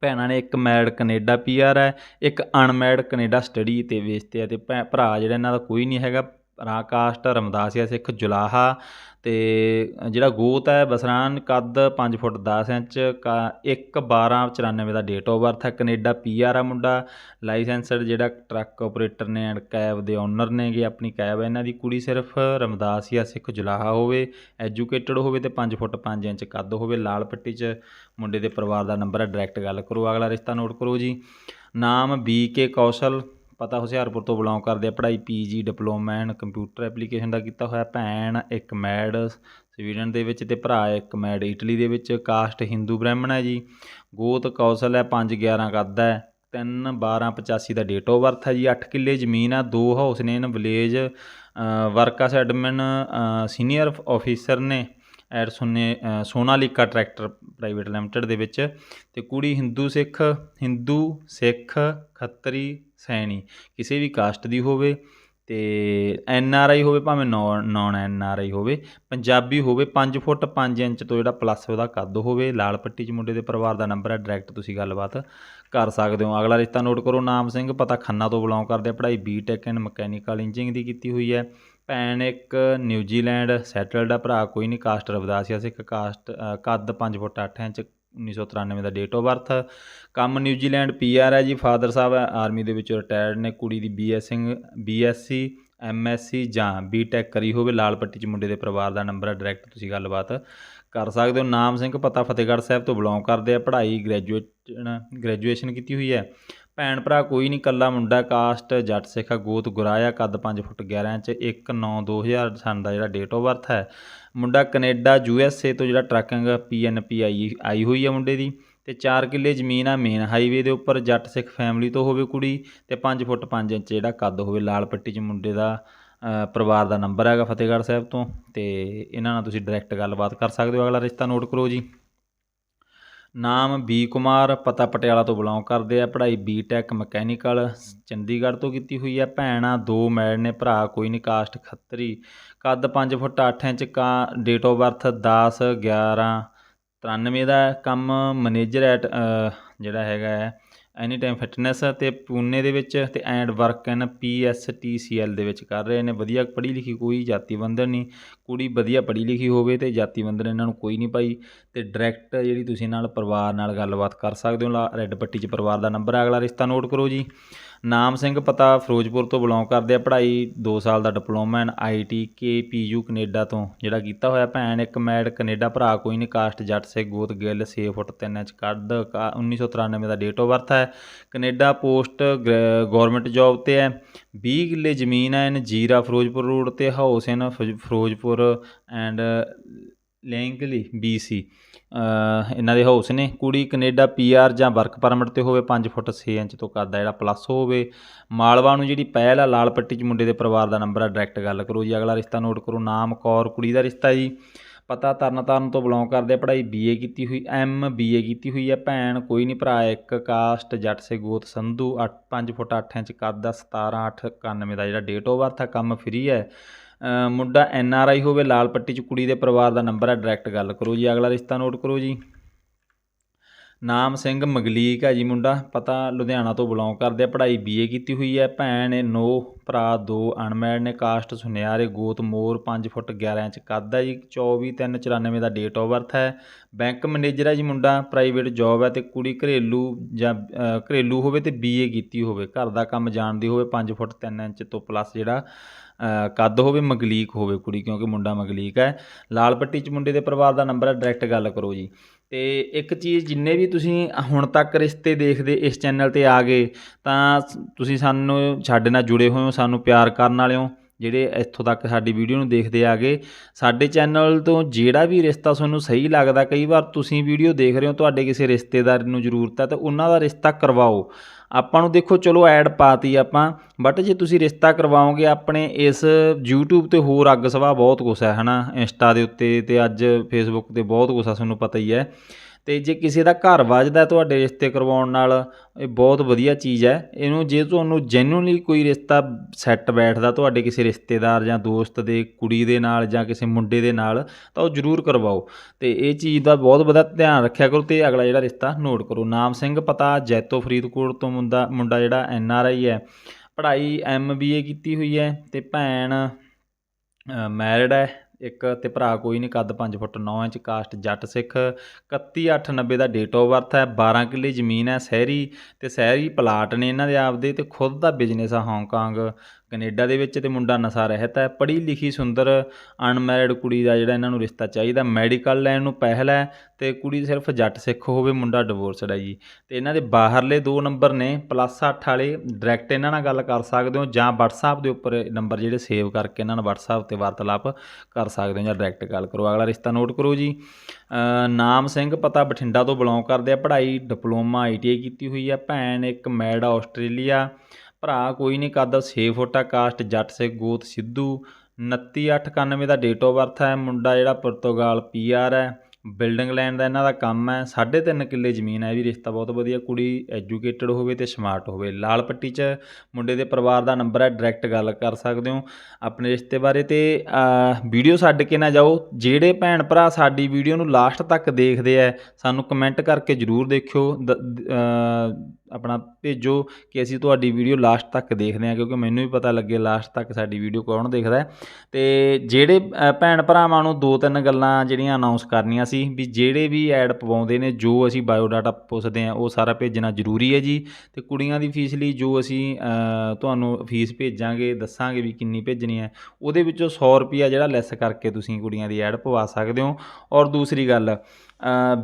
ਭੈਣਾਂ ਨੇ, ਇੱਕ ਮੈਰਿਡ ਕੈਨੇਡਾ ਪੀਆਰ ਹੈ, ਇੱਕ ਅਨਮੈਰਿਡ ਕੈਨੇਡਾ ਸਟੱਡੀ ਤੇ ਬੇਸ ਆ। ਹੈ ਤੇ ਭੈ- ਭਰਾ ਜਿਹੜਾ ਇਹਨਾਂ ਦਾ ਕੋਈ ਨਹੀਂ ਹੈਗਾ। ਭਰਾ ਕਾਸਟ ਰਮਦਾਸੀਆ, ਸਿੱਖ ਜੁਲਾਹਾ ਤੇ ਜਿਹੜਾ ਗੋਤ ਹੈ ਬਸਰਾਨ, ਕੱਦ 5 ਫੁੱਟ 10 ਇੰਚ, ਕਾ 1 12 94 ਦਾ ਡੇਟ ਆਫ ਬਰਥ ਹੈ, ਕੈਨੇਡਾ ਪੀਆਰ ਆ ਮੁੰਡਾ ਲਾਇਸੈਂਸਡ ਜਿਹੜਾ ਟਰੱਕ ਆਪਰੇਟਰ ਨੇ ਐਂਡ ਕੈਬ ਦੇ ਓਨਰ ਨੇਗੇ, ਆਪਣੀ ਕੈਬ ਇਹਨਾਂ ਦੀ ਕੁੜੀ ਸਿਰਫ ਰਮਦਾਸੀਆ, ਸਿੱਖ ਜੁਲਾਹਾ ਹੋਵੇ ਐਜੂਕੇਟਡ ਹੋਵੇ ਤੇ 5 ਫੁੱਟ 5 ਇੰਚ ਕੱਦ ਹੋਵੇ, ਲਾਲ ਪੱਟੀ 'ਚ ਮੁੰਡੇ ਦੇ ਪਰਿਵਾਰ ਦਾ ਨੰਬਰ ਹੈ ਡਾਇਰੈਕਟ ਗੱਲ ਕਰੋ, ਅਗਲਾ ਰਿਸ਼ਤਾ ਨੋਟ ਕਰੋ ਜੀ। ਨਾਮ ਬੀ ਕੇ ਕੌਸ਼ਲ ਪਤਾ ਹੁਸ਼ਿਆਰਪੁਰ ਤੋਂ ਬਿਲੋਂਗ ਕਰਦੇ ਆ ਪੜ੍ਹਾਈ PG diploma in computer application ਦਾ ਕੀਤਾ ਹੋਇਆ ਭੈਣ ਇੱਕ ਮੈਡ ਸਵੀਡਨ ਦੇ ਵਿੱਚ ਤੇ ਭਰਾ ਇੱਕ ਮੈਡ ਇਟਲੀ ਦੇ ਵਿੱਚ ਕਾਸਟ ਹਿੰਦੂ ਬ੍ਰਾਹਮਣ ਹੈ ਜੀ। ਗੋਤ ਕੌਸ਼ਲ ਹੈ 5 11 ਕੱਦ ਹੈ 3 12 85 ਦਾ ਡੇਟ ਆਫ ਬਰਥ ਹੈ ਜੀ 8 ਕਿੱਲੇ ਜ਼ਮੀਨ ਆ ਦੋ ਹਾਊਸ ਨੇ in village works admin senior officer ਨੇ ਐਡ ਸੋਨੇ ਅ, ਸੋਨਾਲੀਕਾ ਟਰੈਕਟਰ ਪ੍ਰਾਈਵੇਟ ਲਿਮਟਿਡ ਦੇ ਵਿੱਚ ਤੇ ਕੁੜੀ ਹਿੰਦੂ ਸਿੱਖ ਹਿੰਦੂ ਸਿੱਖ ਖੱਤਰੀ ਸੈਣੀ ਕਿਸੇ ਵੀ ਕਾਸਟ ਦੀ ਹੋਵੇ ਤੇ ਐਨ ਆਰ ਆਈ ਹੋਵੇ, ਭਾਵੇਂ ਨੌਨ ਐਨ ਆਰ ਆਈ ਹੋਵੇ, ਪੰਜਾਬੀ ਹੋਵੇ 5 ਫੁੱਟ 5 ਇੰਚ ਤੋਂ ਜਿਹੜਾ ਪਲੱਸ ਉਹਦਾ ਕੱਦ ਹੋਵੇ, ਲਾਲ ਪੱਟੀ 'ਚ ਮੁੰਡੇ ਦੇ ਪਰਿਵਾਰ ਦਾ ਨੰਬਰ ਹੈ ਡਾਇਰੈਕਟ ਤੁਸੀਂ ਗੱਲਬਾਤ ਕਰ ਸਕਦੇ ਹੋ। ਅਗਲਾ ਰਿਸ਼ਤਾ ਨੋਟ ਕਰੋ, ਨਾਮ ਸਿੰਘ, ਪਤਾ ਖੰਨਾ ਤੋਂ ਬਿਲੋਂਗ ਕਰਦੇ ਪੜ੍ਹਾਈ B tech and mechanical engineering ਦੀ ਕੀਤੀ ਹੋਈ ਹੈ। ਭੈਣ ਇੱਕ ਨਿਊਜ਼ੀਲੈਂਡ ਸੈਟਲਡ ਆ ਭਰਾ, ਕੋਈ ਨਹੀਂ ਕਾਸਟ ਰਵਦਾਸੀਆ ਸਿੱਖ ਕਾਸਟ ਕੱਦ 5 ਫੁੱਟ 8 ਇੰਚ 1993 ਦਾ ਡੇਟ ਆਫ ਬਰਥ ਕੰਮ ਨਿਊਜ਼ੀਲੈਂਡ ਪੀਆਰ ਹੈ ਜੀ। ਫਾਦਰ ਸਾਹਿਬ ਆਰਮੀ ਦੇ ਵਿੱਚ ਰਿਟਾਇਰਡ ਨੇ। ਕੁੜੀ ਦੀ ਬੀਐਸਸਿੰਗ ਬੀਐਸਸੀ ਐਮਐਸਸੀ ਜਾਂ ਬੀਟੈਕ ਕਰੀ ਹੋਵੇ। ਲਾਲ ਪੱਟੀ 'ਚ ਮੁੰਡੇ ਦੇ ਪਰਿਵਾਰ ਦਾ ਨੰਬਰ ਹੈ। ਡਾਇਰੈਕਟ ਤੁਸੀਂ ਗੱਲਬਾਤ ਕਰ ਸਕਦੇ ਹੋ। ਨਾਮ ਸਿੰਘ, ਪਤਾ ਫਤਿਹਗੜ੍ਹ ਸਾਹਿਬ ਤੋਂ ਬਿਲੋਂਗ ਕਰਦੇ ਆ। ਪੜ੍ਹਾਈ ਗ੍ਰੈਜੂਏਟ ਗ੍ਰੈਜੂਏਸ਼ਨ ਕੀਤੀ ਹੋਈ ਹੈ। ਭੈਣ ਭਰਾ ਕੋਈ ਨਹੀਂ ਕੱਲਾ ਮੁੰਡਾ ਕਾਸਟ ਜੱਟ ਸਿੱਖ ਆ, ਗੋਤ ਗੁਰਾਇਆ ਕੱਦ 5 ਫੁੱਟ 11 ਇੰਚ 1 9 2000 ਸਨ ਦਾ ਜਿਹੜਾ ਡੇਟ ਆਫ ਬਰਥ ਹੈ। ਮੁੰਡਾ ਕੈਨੇਡਾ ਯੂ ਐਸ ਏ ਤੋਂ ਜਿਹੜਾ ਟਰੱਕਿੰਗ ਪੀ ਐਨ ਪੀ ਆਈ ਆਈ ਹੋਈ ਹੈ ਮੁੰਡੇ ਦੀ। ਤੇ 4 ਕਿੱਲੇ ਜ਼ਮੀਨ ਆ ਮੇਨ ਹਾਈਵੇ ਦੇ ਉੱਪਰ ਜੱਟ ਸਿੱਖ ਫੈਮਿਲੀ ਤੋਂ ਹੋਵੇ ਕੁੜੀ ਤੇ 5 ਫੁੱਟ 5 ਇੰਚ ਜਿਹੜਾ ਕੱਦ ਹੋਵੇ ਲਾਲ ਪੱਟੀ 'ਚ ਮੁੰਡੇ ਦਾ ਪਰਿਵਾਰ ਦਾ ਨੰਬਰ ਹੈਗਾ ਫਤਿਹਗੜ੍ਹ ਸਾਹਿਬ ਤੋਂ। ਤੇ ਇਹਨਾਂ ਨਾਲ ਤੁਸੀਂ ਡਾਇਰੈਕਟ ਗੱਲਬਾਤ ਕਰ ਸਕਦੇ ਹੋ। ਅਗਲਾ ਰਿਸ਼ਤਾ ਨੋਟ ਕਰੋ ਜੀ। ਨਾਮ ਬੀ ਕੁਮਾਰ, ਪਤਾ ਪਟਿਆਲਾ ਤੋਂ ਬਿਲੋਂਗ ਕਰਦੇ ਆ, ਪੜ੍ਹਾਈ ਬੀ ਟੈਕ ਮਕੈਨੀਕਲ ਚੰਡੀਗੜ੍ਹ ਤੋਂ ਕੀਤੀ ਹੋਈ ਹੈ ਭੈਣਾਂ ਦੋ ਮੈਡ ਨੇ, ਭਰਾ ਕੋਈ ਨਹੀਂ ਕਾਸਟ ਖੱਤਰੀ। ਕੱਦ 5 ਫੁੱਟ 8 ਇੰਚ, ਕਾ ਡੇਟ ਆਫ ਬਰਥ 10 11 93 ਦਾ ਕੰਮ ਮੈਨੇਜਰ ਐਟ ਜਿਹੜਾ ਹੈਗਾ ਹੈ ਐਨੀ ਟਾਈਮ ਫਿਟਨੈਸ ਤੇ ਪੂਨੇ ਦੇ ਵਿੱਚ ਤੇ ਐਂਡ ਵਰਕ ਇਨ ਪੀਐਸਟੀਸੀਐਲ ਦੇ ਵਿੱਚ ਕਰ ਰਹੇ ਨੇ। ਵਧੀਆ ਪੜ੍ਹੀ ਲਿਖੀ ਕੋਈ ਜਾਤੀ ਬੰਧਨ ਨਹੀਂ। ਕੁੜੀ ਵਧੀਆ ਪੜ੍ਹੀ ਲਿਖੀ ਹੋਵੇ ਤੇ ਜਾਤੀ ਬੰਧਨ ਇਹਨਾਂ ਨੂੰ ਕੋਈ ਨਹੀਂ ਪਾਈ ਤੇ ਡਾਇਰੈਕਟ ਜਿਹੜੀ ਤੁਸੀਂ ਨਾਲ ਪਰਿਵਾਰ ਨਾਲ ਗੱਲਬਾਤ ਕਰ ਸਕਦੇ ਹੋ ਰੈੱਡ ਪੱਟੀ 'ਚ ਪਰਿਵਾਰ ਦਾ ਨੰਬਰ ਹੈ ਅਗਲਾ ਰਿਸ਼ਤਾ ਨੋਟ ਕਰੋ ਜੀ। ਨਾਮ ਸਿੰਘ ਪਤਾ ਫਿਰੋਜ਼ਪੁਰ ਤੋਂ ਬਿਲੋਂਗ ਕਰਦੇ ਆ, ਪੜ੍ਹਾਈ 2 ਸਾਲ ਦਾ diploma in IT K PU Canada ਤੋਂ। ਜਿਹੜਾ ਕੀਤਾ ਹੋਇਆ ਭੈਣ, ਇੱਕ ਮੈਡ ਕੈਨੇਡਾ ਭਰਾ, ਕੋਈ ਨਹੀਂ ਕਾਸਟ ਜੱਟ ਸੇ ਗੋਤ, ਗਿੱਲ 6 ਫੁੱਟ 3 ਇੰਚ ਕੱਦ, ਕਾ- 1993 ਦਾ ਡੇਟ ਆਫ ਬਰਥ ਹੈ। ਕੈਨੇਡਾ ਪੋਸਟ ਗਵਰਨਮੈਂਟ ਜੌਬ ਤੇ ਹੈ। 20 ਕਿੱਲੇ ਜ਼ਮੀਨ ਹੈ ਇਨ ਜੀਰਾ ਫਿਰੋਜ਼ਪੁਰ ਰੋਡ ਤੇ ਹਾਊਸ ਇਨ ਫਿ- ਫਿਰੋਜ਼ਪੁਰ ਐਂਡ ਲੈਂਗਲੀ ਬੀਸੀ ਇਹਨਾਂ ਦੇ ਹਾਊਸ ਨੇ। ਕੁੜੀ ਕੈਨੇਡਾ ਪੀਆਰ ਜਾਂ ਵਰਕ ਪਰਮਿਟ ਤੇ ਹੋਵੇ 5 ਫੁੱਟ 6 ਇੰਚ ਤੋਂ ਕੱਦ ਆ ਜਿਹੜਾ ਪਲੱਸ ਹੋਵੇ। ਮਾਲਵਾ ਨੂੰ ਜਿਹੜੀ ਪਹਿਲ ਆ, ਲਾਲ ਪੱਟੀ 'ਚ ਮੁੰਡੇ ਦੇ ਪਰਿਵਾਰ ਦਾ ਨੰਬਰ ਆ ਡਾਇਰੈਕਟ ਗੱਲ ਕਰੋ ਜੀ। ਅਗਲਾ ਰਿਸ਼ਤਾ ਨੋਟ ਕਰੋ, ਨਾਮ ਕੌਰ ਕੁੜੀ ਦਾ ਰਿਸ਼ਤਾ ਜੀ। ਪਤਾ ਤਰਨਤਾਰਨ ਤੋਂ ਬਿਲੋਂਗ ਕਰਦੇ ਆ, ਪੜ੍ਹਾਈ ਬੀਏ ਕੀਤੀ ਹੋਈ ਐਮ ਬੀਏ ਕੀਤੀ ਹੋਈ ਹੈ ਭੈਣ ਕੋਈ ਨਹੀਂ ਭਰਾ ਇੱਕ ਕਾਸਟ ਜੱਟ ਸੇ ਗੋਤ ਸੰਧੂ 8 5 ਫੁੱਟ 8 ਇੰਚ ਕੱਦ ਦਾ 17 8 91 ਦਾ ਜਿਹੜਾ ਡੇਟ ਆਫ ਬਰਥ ਹੈ ਕੰਮ ਫ੍ਰੀ ਹੈ ਮੁੰਡਾ ਐਨ ਆਰ ਆਈ ਹੋਵੇ, ਲਾਲ ਪੱਟੀ 'ਚ ਕੁੜੀ ਦੇ ਪਰਿਵਾਰ ਦਾ ਨੰਬਰ ਹੈ ਡਾਇਰੈਕਟ ਗੱਲ ਕਰੋ ਜੀ, ਅਗਲਾ ਰਿਸ਼ਤਾ ਨੋਟ ਕਰੋ ਜੀ। ਨਾਮ ਸਿੰਘ ਮਗਲੀਕ ਹੈ ਜੀ ਮੁੰਡਾ, ਪਤਾ ਲੁਧਿਆਣਾ ਤੋਂ ਬਿਲੋਂਗ ਕਰਦੇ ਆ, ਪੜ੍ਹਾਈ ਬੀਏ ਕੀਤੀ ਹੋਈ ਹੈ ਭੈਣ ਨੇ ਨੋ, ਭਰਾ ਦੋ ਅਨਮੈਡ ਨੇ ਕਾਸਟ ਸੁਨਿਆਰੇ ਗੋਤ ਮੋਰ 5 ਫੁੱਟ 11 ਇੰਚ ਕੱਦ ਹੈ ਜੀ 24 3 94 ਦਾ ਡੇਟ ਆਫ ਬਰਥ ਹੈ। ਬੈਂਕ ਮੈਨੇਜਰ ਹੈ ਜੀ ਮੁੰਡਾ ਪ੍ਰਾਈਵੇਟ ਜੌਬ ਹੈ ਤੇ ਕੁੜੀ ਘਰੇਲੂ ਜਾਂ ਘਰੇਲੂ ਹੋਵੇ ਤੇ ਬੀਏ ਕੀਤੀ ਹੋਵੇ, ਘਰ ਦਾ ਕੰਮ ਜਾਣਦੀ ਹੋਵੇ 5 ਫੁੱਟ 3 ਇੰਚ ਤੋਂ ਪਲੱਸ ਜਿਹੜਾ ਕੱਦ ਹੋਵੇ ਮਗਲੀਕ ਹੋਵੇ ਕੁੜੀ ਕਿਉਂਕਿ ਮੁੰਡਾ ਮਗਲੀਕ ਹੈ। ਲਾਲ ਪੱਟੀ ਚ ਮੁੰਡੇ ਦੇ ਪਰਿਵਾਰ ਦਾ ਨੰਬਰ ਹੈ ਡਾਇਰੈਕਟ ਗੱਲ ਕਰੋ ਜੀ। ਅਤੇ ਇੱਕ ਚੀਜ਼ ਜਿੰਨੇ ਵੀ ਤੁਸੀਂ ਹੁਣ ਤੱਕ ਰਿਸ਼ਤੇ ਦੇਖਦੇ ਇਸ ਚੈਨਲ ਤੇ ਆ ਗਏ, ਤਾਂ ਤੁਸੀਂ ਸਾਨੂੰ ਸਾਡੇ ਨਾਲ ਜੁੜੇ ਹੋਏ ਹੋ, ਸਾਨੂੰ ਪਿਆਰ ਕਰਨ ਵਾਲੇ ਹੋ, ਜਿਹੜੇ ਇੱਥੋਂ ਤੱਕ ਸਾਡੀ ਵੀਡੀਓ ਨੂੰ ਦੇਖਦੇ ਆ ਗਏ। ਸਾਡੇ ਚੈਨਲ ਤੋਂ ਜਿਹੜਾ ਵੀ ਰਿਸ਼ਤਾ ਤੁਹਾਨੂੰ ਸਹੀ ਲੱਗਦਾ, ਕਈ ਵਾਰ ਤੁਸੀਂ ਵੀਡੀਓ ਦੇਖ ਰਹੇ ਹੋ, ਤੁਹਾਡੇ ਕਿਸੇ ਰਿਸ਼ਤੇਦਾਰ ਨੂੰ ਜ਼ਰੂਰਤ ਹੈ, ਤਾਂ ਉਹਨਾਂ ਦਾ ਰਿਸ਼ਤਾ ਕਰਵਾਓ। ਆਪਾਂ ਨੂੰ ਦੇਖੋ, ਚਲੋ ਐਡ ਪਾਤੀ ਆਪਾਂ ਬਟ ਜੇ ਤੁਸੀਂ ਰਿਸ਼ਤਾ ਕਰਵਾਓਗੇ ਆਪਣੇ ਇਸ YouTube ਤੇ ਹੋਰ ਅੱਗ ਸਵਾ ਬਹੁਤ ਕੁਛ ਹੈ, ਹਨਾ? ਇੰਸਟਾ ਦੇ ਉੱਤੇ ਤੇ ਅੱਜ Facebook ਤੇ ਬਹੁਤ ਕੁਛ ਆ ਤੁਹਾਨੂੰ ਪਤਾ ਹੀ ਹੈ। ਅਤੇ ਜੇ ਕਿਸੇ ਦਾ ਘਰ ਵੱਜਦਾ ਤੁਹਾਡੇ ਰਿਸ਼ਤੇ ਕਰਵਾਉਣ ਨਾਲ, ਇਹ ਬਹੁਤ ਵਧੀਆ ਚੀਜ਼ ਹੈ। ਇਹਨੂੰ ਜੇ ਤੁਹਾਨੂੰ ਜੈਨੂਨਲੀ ਕੋਈ ਰਿਸ਼ਤਾ ਸੈੱਟ ਬੈਠਦਾ ਤੁਹਾਡੇ ਕਿਸੇ ਰਿਸ਼ਤੇਦਾਰ ਜਾਂ ਦੋਸਤ ਦੇ, ਕੁੜੀ ਦੇ ਨਾਲ ਜਾਂ ਕਿਸੇ ਮੁੰਡੇ ਦੇ ਨਾਲ, ਤਾਂ ਉਹ ਜ਼ਰੂਰ ਕਰਵਾਓ। ਅਤੇ ਇਹ ਚੀਜ਼ ਦਾ ਬਹੁਤ ਵਧੀਆ ਧਿਆਨ ਰੱਖਿਆ ਕਰੋ ਅਤੇ ਅਗਲਾ ਜਿਹੜਾ ਰਿਸ਼ਤਾ ਨੋਟ ਕਰੋ। ਨਾਮ ਸਿੰਘ ਪਤਾ, ਜੈਤੋ ਫਰੀਦਕੋਟ ਤੋਂ ਮੁੰਡਾ ਮੁੰਡਾ ਜਿਹੜਾ ਐਨ ਆਰ ਆਈ ਹੈ। ਪੜ੍ਹਾਈ ਐਮ ਬੀ ਏ ਕੀਤੀ ਹੋਈ ਹੈ ਅਤੇ ਭੈਣ ਮੈਰਿਡ ਹੈ। ਇੱਕ ਤੇ ਭਰਾ ਕੋਈ ਨਹੀਂ, ਕੱਦ 5 ਫੁੱਟ 9 ਇੰਚ, ਕਾਸਟ ਜੱਟ ਸਿੱਖ 31890 ਦਾ ਡੇਟ ਆਫ ਬਰਥ ਹੈ 12 ਕਿੱਲੇ ਜ਼ਮੀਨ ਹੈ ਸ਼ਹਿਰੀ ਤੇ ਸ਼ਹਿਰੀ ਪਲਾਟ ਨੇ ਇਹਨਾਂ ਦੇ ਆਪਦੇ ਤੇ ਖੁਦ ਦਾ ਬਿਜ਼ਨਸ ਆ ਹਾਂਗਕਾਂਗ ਕੈਨੇਡਾ ਦੇ ਵਿੱਚ ਤੇ ਮੁੰਡਾ ਨਸ਼ਾ ਰਹਿਤ ਹੈ। ਪੜ੍ਹੀ ਲਿਖੀ ਸੁੰਦਰ ਅਨਮੈਰਿਡ ਕੁੜੀ ਦਾ ਜਿਹੜਾ ਇਹਨਾਂ ਨੂੰ ਰਿਸ਼ਤਾ ਚਾਹੀਦਾ, ਮੈਡੀਕਲ ਲੈਣ ਨੂੰ ਪਹਿਲ ਹੈ ਤੇ ਕੁੜੀ ਸਿਰਫ ਜੱਟ ਸਿੱਖ ਹੋਵੇ, ਮੁੰਡਾ ਡਿਵੋਰਸਡ ਹੈ ਜੀ। ਤੇ ਇਹਨਾਂ ਦੇ ਬਾਹਰਲੇ ਦੋ ਨੰਬਰ ਨੇ ਪਲੱਸ 8 ਵਾਲੇ ਡਾਇਰੈਕਟ ਇਹਨਾਂ ਨਾਲ ਗੱਲ ਕਰ ਸਕਦੇ ਹੋ ਜਾਂ WhatsApp ਦੇ ਉੱਪਰ ਨੰਬਰ ਜਿਹੜੇ ਸੇਵ ਕਰਕੇ ਇਹਨਾਂ ਨਾਲ WhatsApp ਤੇ ਵਾਰਤਾਲਾਪ ਕਰ ਸਕਦੇ ਹੋ ਜਾਂ ਡਾਇਰੈਕਟ ਗੱਲ ਕਰੋ। ਅਗਲਾ ਰਿਸ਼ਤਾ ਨੋਟ ਕਰੋ ਜੀ। ਨਾਮ ਸਿੰਘ ਪਤਾ ਬਠਿੰਡਾ ਤੋਂ ਬਿਲੋਂਗ ਕਰਦੇ ਆ। ਪੜ੍ਹਾਈ, ਡਿਪਲੋਮਾ ਆਈਟੀਆਈ ਕੀਤੀ ਹੋਈ ਹੈ ਭੈਣ ਇੱਕ ਮੈਡ ਆਸਟ੍ਰੇਲੀਆ। ਭਰਾ ਕੋਈ ਨਹੀਂ ਕੱਦ 6 ਫੁੱਟ ਆ ਕਾਸਟ ਜੱਟ ਸੇ ਗੋਤ ਸਿੱਧੂ 29891 ਦਾ ਡੇਟ ਆਫ ਬਰਥ ਹੈ, ਮੁੰਡਾ ਜਿਹੜਾ ਪੁਰਤਗਾਲ ਪੀਆਰ ਹੈ। ਬਿਲਡਿੰਗ ਲੈਣ ਦਾ ਇਹਨਾਂ ਦਾ ਕੰਮ ਹੈ। 3.5 ਕਿੱਲੇ ਜ਼ਮੀਨ ਹੈ ਇਹ ਵੀ, ਰਿਸ਼ਤਾ ਬਹੁਤ ਵਧੀਆ, ਕੁੜੀ ਐਜੂਕੇਟਡ ਹੋਵੇ ਤੇ ਸਮਾਰਟ ਹੋਵੇ। ਲਾਲ ਪੱਟੀ 'ਚ ਮੁੰਡੇ ਦੇ ਪਰਿਵਾਰ ਦਾ ਨੰਬਰ ਹੈ, ਡਾਇਰੈਕਟ ਗੱਲ ਕਰ ਸਕਦੇ ਹੋ ਆਪਣੇ ਰਿਸ਼ਤੇ ਬਾਰੇ ਤੇ ਵੀਡੀਓ ਛੱਡ ਕੇ ਨਾ ਜਾਓ। ਜਿਹੜੇ ਭੈਣ ਭਰਾ ਸਾਡੀ ਵੀਡੀਓ ਨੂੰ ਲਾਸਟ ਤੱਕ ਦੇਖਦੇ ਆ, ਸਾਨੂੰ ਕਮੈਂਟ ਕਰਕੇ ਜਰੂਰ ਦੇਖਿਓ। ਦ- ਆਪਣਾ ਭੇਜੋ ਕਿ ਅਸੀਂ ਤੁਹਾਡੀ ਵੀਡੀਓ ਲਾਸਟ ਤੱਕ ਦੇਖਦੇ ਹਾਂ, ਕਿਉਂਕਿ ਮੈਨੂੰ ਵੀ ਪਤਾ ਲੱਗੇ ਲਾਸਟ ਤੱਕ ਸਾਡੀ ਵੀਡੀਓ ਕੌਣ ਦੇਖਦਾ ਹੈ। ਤੇ ਜਿਹੜੇ ਭੈਣ ਭਰਾਵਾਂ ਨੂੰ ਦੋ ਤਿੰਨ ਗੱਲਾਂ ਜਿਹੜੀਆਂ ਅਨਾਉਂਸ ਕਰਨੀਆਂ ਸੀ ਵੀ ਜਿਹੜੇ ਵੀ ਐਡ ਪਵਾਉਂਦੇ ਨੇ, ਜੋ ਅਸੀਂ ਬਾਇਓਡਾਟਾ ਪੁੱਛਦੇ ਆ ਉਹ ਸਾਰਾ ਭੇਜਣਾ ਜ਼ਰੂਰੀ ਹੈ ਜੀ। ਤੇ ਕੁੜੀਆਂ ਦੀ ਫੀਸ ਲਈ ਜੋ ਅਸੀਂ ਤੁਹਾਨੂੰ ਫੀਸ ਭੇਜਾਂਗੇ, ਦੱਸਾਂਗੇ ਵੀ ਕਿੰਨੀ ਭੇਜਣੀ ਹੈ, ਉਹਦੇ ਵਿੱਚੋਂ 100 ਰੁਪਿਆ ਜਿਹੜਾ ਲੈਸ ਕਰਕੇ ਤੁਸੀਂ ਕੁੜੀਆਂ ਦੀ ਐਡ ਪਵਾ ਸਕਦੇ ਹੋ। ਔਰ ਦੂਸਰੀ ਗੱਲ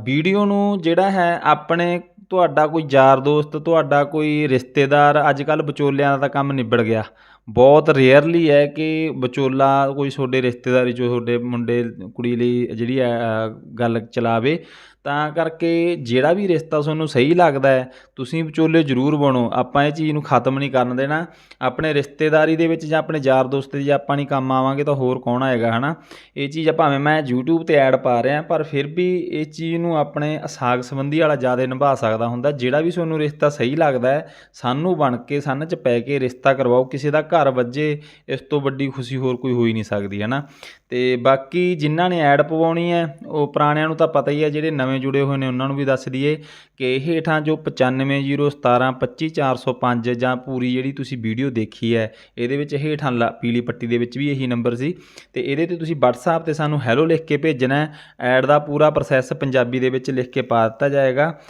ਵੀਡੀਓ ਨੂੰ ਜਿਹੜਾ ਹੈ, ਆਪਣੇ ਤੁਹਾਡਾ ਕੋਈ ਯਾਰ ਦੋਸਤ ਤੁਹਾਡਾ ਕੋਈ ਰਿਸ਼ਤੇਦਾਰ ਅੱਜ ਕੱਲ੍ਹ ਵਿਚੋਲਿਆਂ ਦਾ ਤਾਂ ਕੰਮ ਨਿਬੜ ਗਿਆ। ਬਹੁਤ ਰੇਅਰਲੀ ਹੈ ਕਿ ਵਿਚੋਲਾ ਕੋਈ ਤੁਹਾਡੇ ਰਿਸ਼ਤੇਦਾਰੀ 'ਚੋਂ ਤੁਹਾਡੇ ਮੁੰਡੇ ਕੁੜੀ ਲਈ ਜਿਹੜੀ ਹੈ, ਗੱਲ ਚਲਾਵੇ। ਤਾਂ ਕਰਕੇ ਜਿਹੜਾ ਵੀ ਰਿਸ਼ਤਾ ਤੁਹਾਨੂੰ ਸਹੀ ਲੱਗਦਾ ਹੈ, ਤੁਸੀਂ ਵਿਚੋਲੇ ਜ਼ਰੂਰ ਬਣੋ। ਆਪਾਂ ਇਹ ਚੀਜ਼ ਨੂੰ ਖਤਮ ਨਹੀਂ ਕਰਨ ਦੇਣਾ। ਆਪਣੇ ਰਿਸ਼ਤੇਦਾਰੀ ਦੇ ਵਿੱਚ ਜਾਂ ਆਪਣੇ ਯਾਰ ਦੋਸਤ ਦੇ ਜੇ ਆਪਾਂ ਨਹੀਂ ਕੰਮ ਆਵਾਂਗੇ ਤਾਂ ਹੋਰ ਕੌਣ ਆਏਗਾ, ਹਨਾ? ਇਹ ਚੀਜ਼ ਭਾਵੇਂ ਮੈਂ YouTube ਤੇ ਐਡ ਪਾ ਰਿਹਾ, ਪਰ ਫਿਰ ਵੀ ਇਹ ਚੀਜ਼ ਨੂੰ ਆਪਣੇ ਸਾਗ ਸੰਬੰਧੀ ਵਾਲਾ ਜ਼ਿਆਦਾ ਨਿਭਾ ਸਕਦਾ ਹੁੰਦਾ। ਜਿਹੜਾ ਵੀ ਤੁਹਾਨੂੰ ਰਿਸ਼ਤਾ ਸਹੀ ਲੱਗਦਾ ਹੈ, ਸਾਨੂੰ ਬਣ ਕੇ ਸੰਨ 'ਚ ਪੈ ਕੇ ਰਿਸ਼ਤਾ ਕਰਵਾਓ। ਕਿਸੇ ਦਾ ਘਰ ਵੱਜੇ, ਇਸ ਤੋਂ ਵੱਡੀ ਖੁਸ਼ੀ ਹੋਰ ਕੋਈ ਹੋ ਹੀ ਨਹੀਂ ਸਕਦੀ ਹੈ ਨਾ ਤੇ ਬਾਕੀ ਜਿਨ੍ਹਾਂ ਨੇ ਐਡ ਪਵਾਉਣੀ ਹੈ, ਉਹ ਪੁਰਾਣਿਆਂ ਨੂੰ ਤਾਂ ਪਤਾ ਹੀ ਹੈ, ਜਿਹੜੇ ਨਵੇਂ ਜੁੜੇ ਹੋਏ ਨੇ, ਉਹਨਾਂ ਨੂੰ ਵੀ ਦੱਸ ਦਈਏ ਕਿ ਹੇਠਾਂ ਜੋ 9501725405 ਜਾਂ ਪੂਰੀ ਜਿਹੜੀ ਤੁਸੀਂ ਵੀਡੀਓ ਦੇਖੀ ਹੈ, ਇਹਦੇ ਵਿੱਚ ਹੇਠਾਂ ਲਾ- ਪੀਲੀ ਪੱਟੀ ਦੇ ਵਿੱਚ ਵੀ ਇਹੀ ਨੰਬਰ ਸੀ ਤੇ ਇਹਦੇ ਤੇ ਤੁਸੀਂ WhatsApp ਤੇ ਸਾਨੂੰ ਹੈਲੋ ਲਿਖ ਕੇ ਭੇਜਣਾ ਐਡ ਦਾ ਪੂਰਾ ਪ੍ਰੋਸੈਸ ਪੰਜਾਬੀ ਦੇ ਵਿੱਚ ਲਿਖ ਕੇ ਪਾ ਦਿੱਤਾ ਜਾਏਗਾ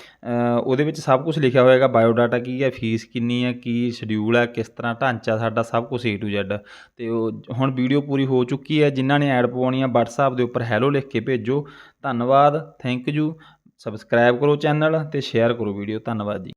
ਉਹਦੇ ਵਿੱਚ ਸਭ ਕੁਝ ਲਿਖਿਆ ਹੋਏਗਾ ਬਾਇਓਡਾਟਾ ਕੀ ਹੈ ਫੀਸ ਕਿੰਨੀ ਹੈ, ਕੀ ਸ਼ਡਿਊਲ ਹੈ, ਕਿਸ ਤਰ੍ਹਾਂ ਢਾਂਚਾ ਸਾਡਾ, ਸਭ ਕੁਝ A to Z ਤੇ ਉਹ ਹੁਣ ਵੀਡੀਓ ਪੂਰੀ ਹੋ ਚੁੱਕੀ ਹੈ, ਜਿਨ੍ਹਾਂ ਨੇ ਐਡ ਪਵਾਉਣੀ ਹੈ, WhatsApp ਦੇ ਉੱਪਰ ਹੈਲੋ ਲਿਖ ਕੇ ਭੇਜੋ। ਧੰਨਵਾਦ ਥੈਂਕ ਯੂ ਸਬਸਕ੍ਰਾਈਬ ਕਰੋ ਚੈਨਲ ਤੇ ਸ਼ੇਅਰ ਕਰੋ ਵੀਡੀਓ ਧੰਨਵਾਦ ਜੀ।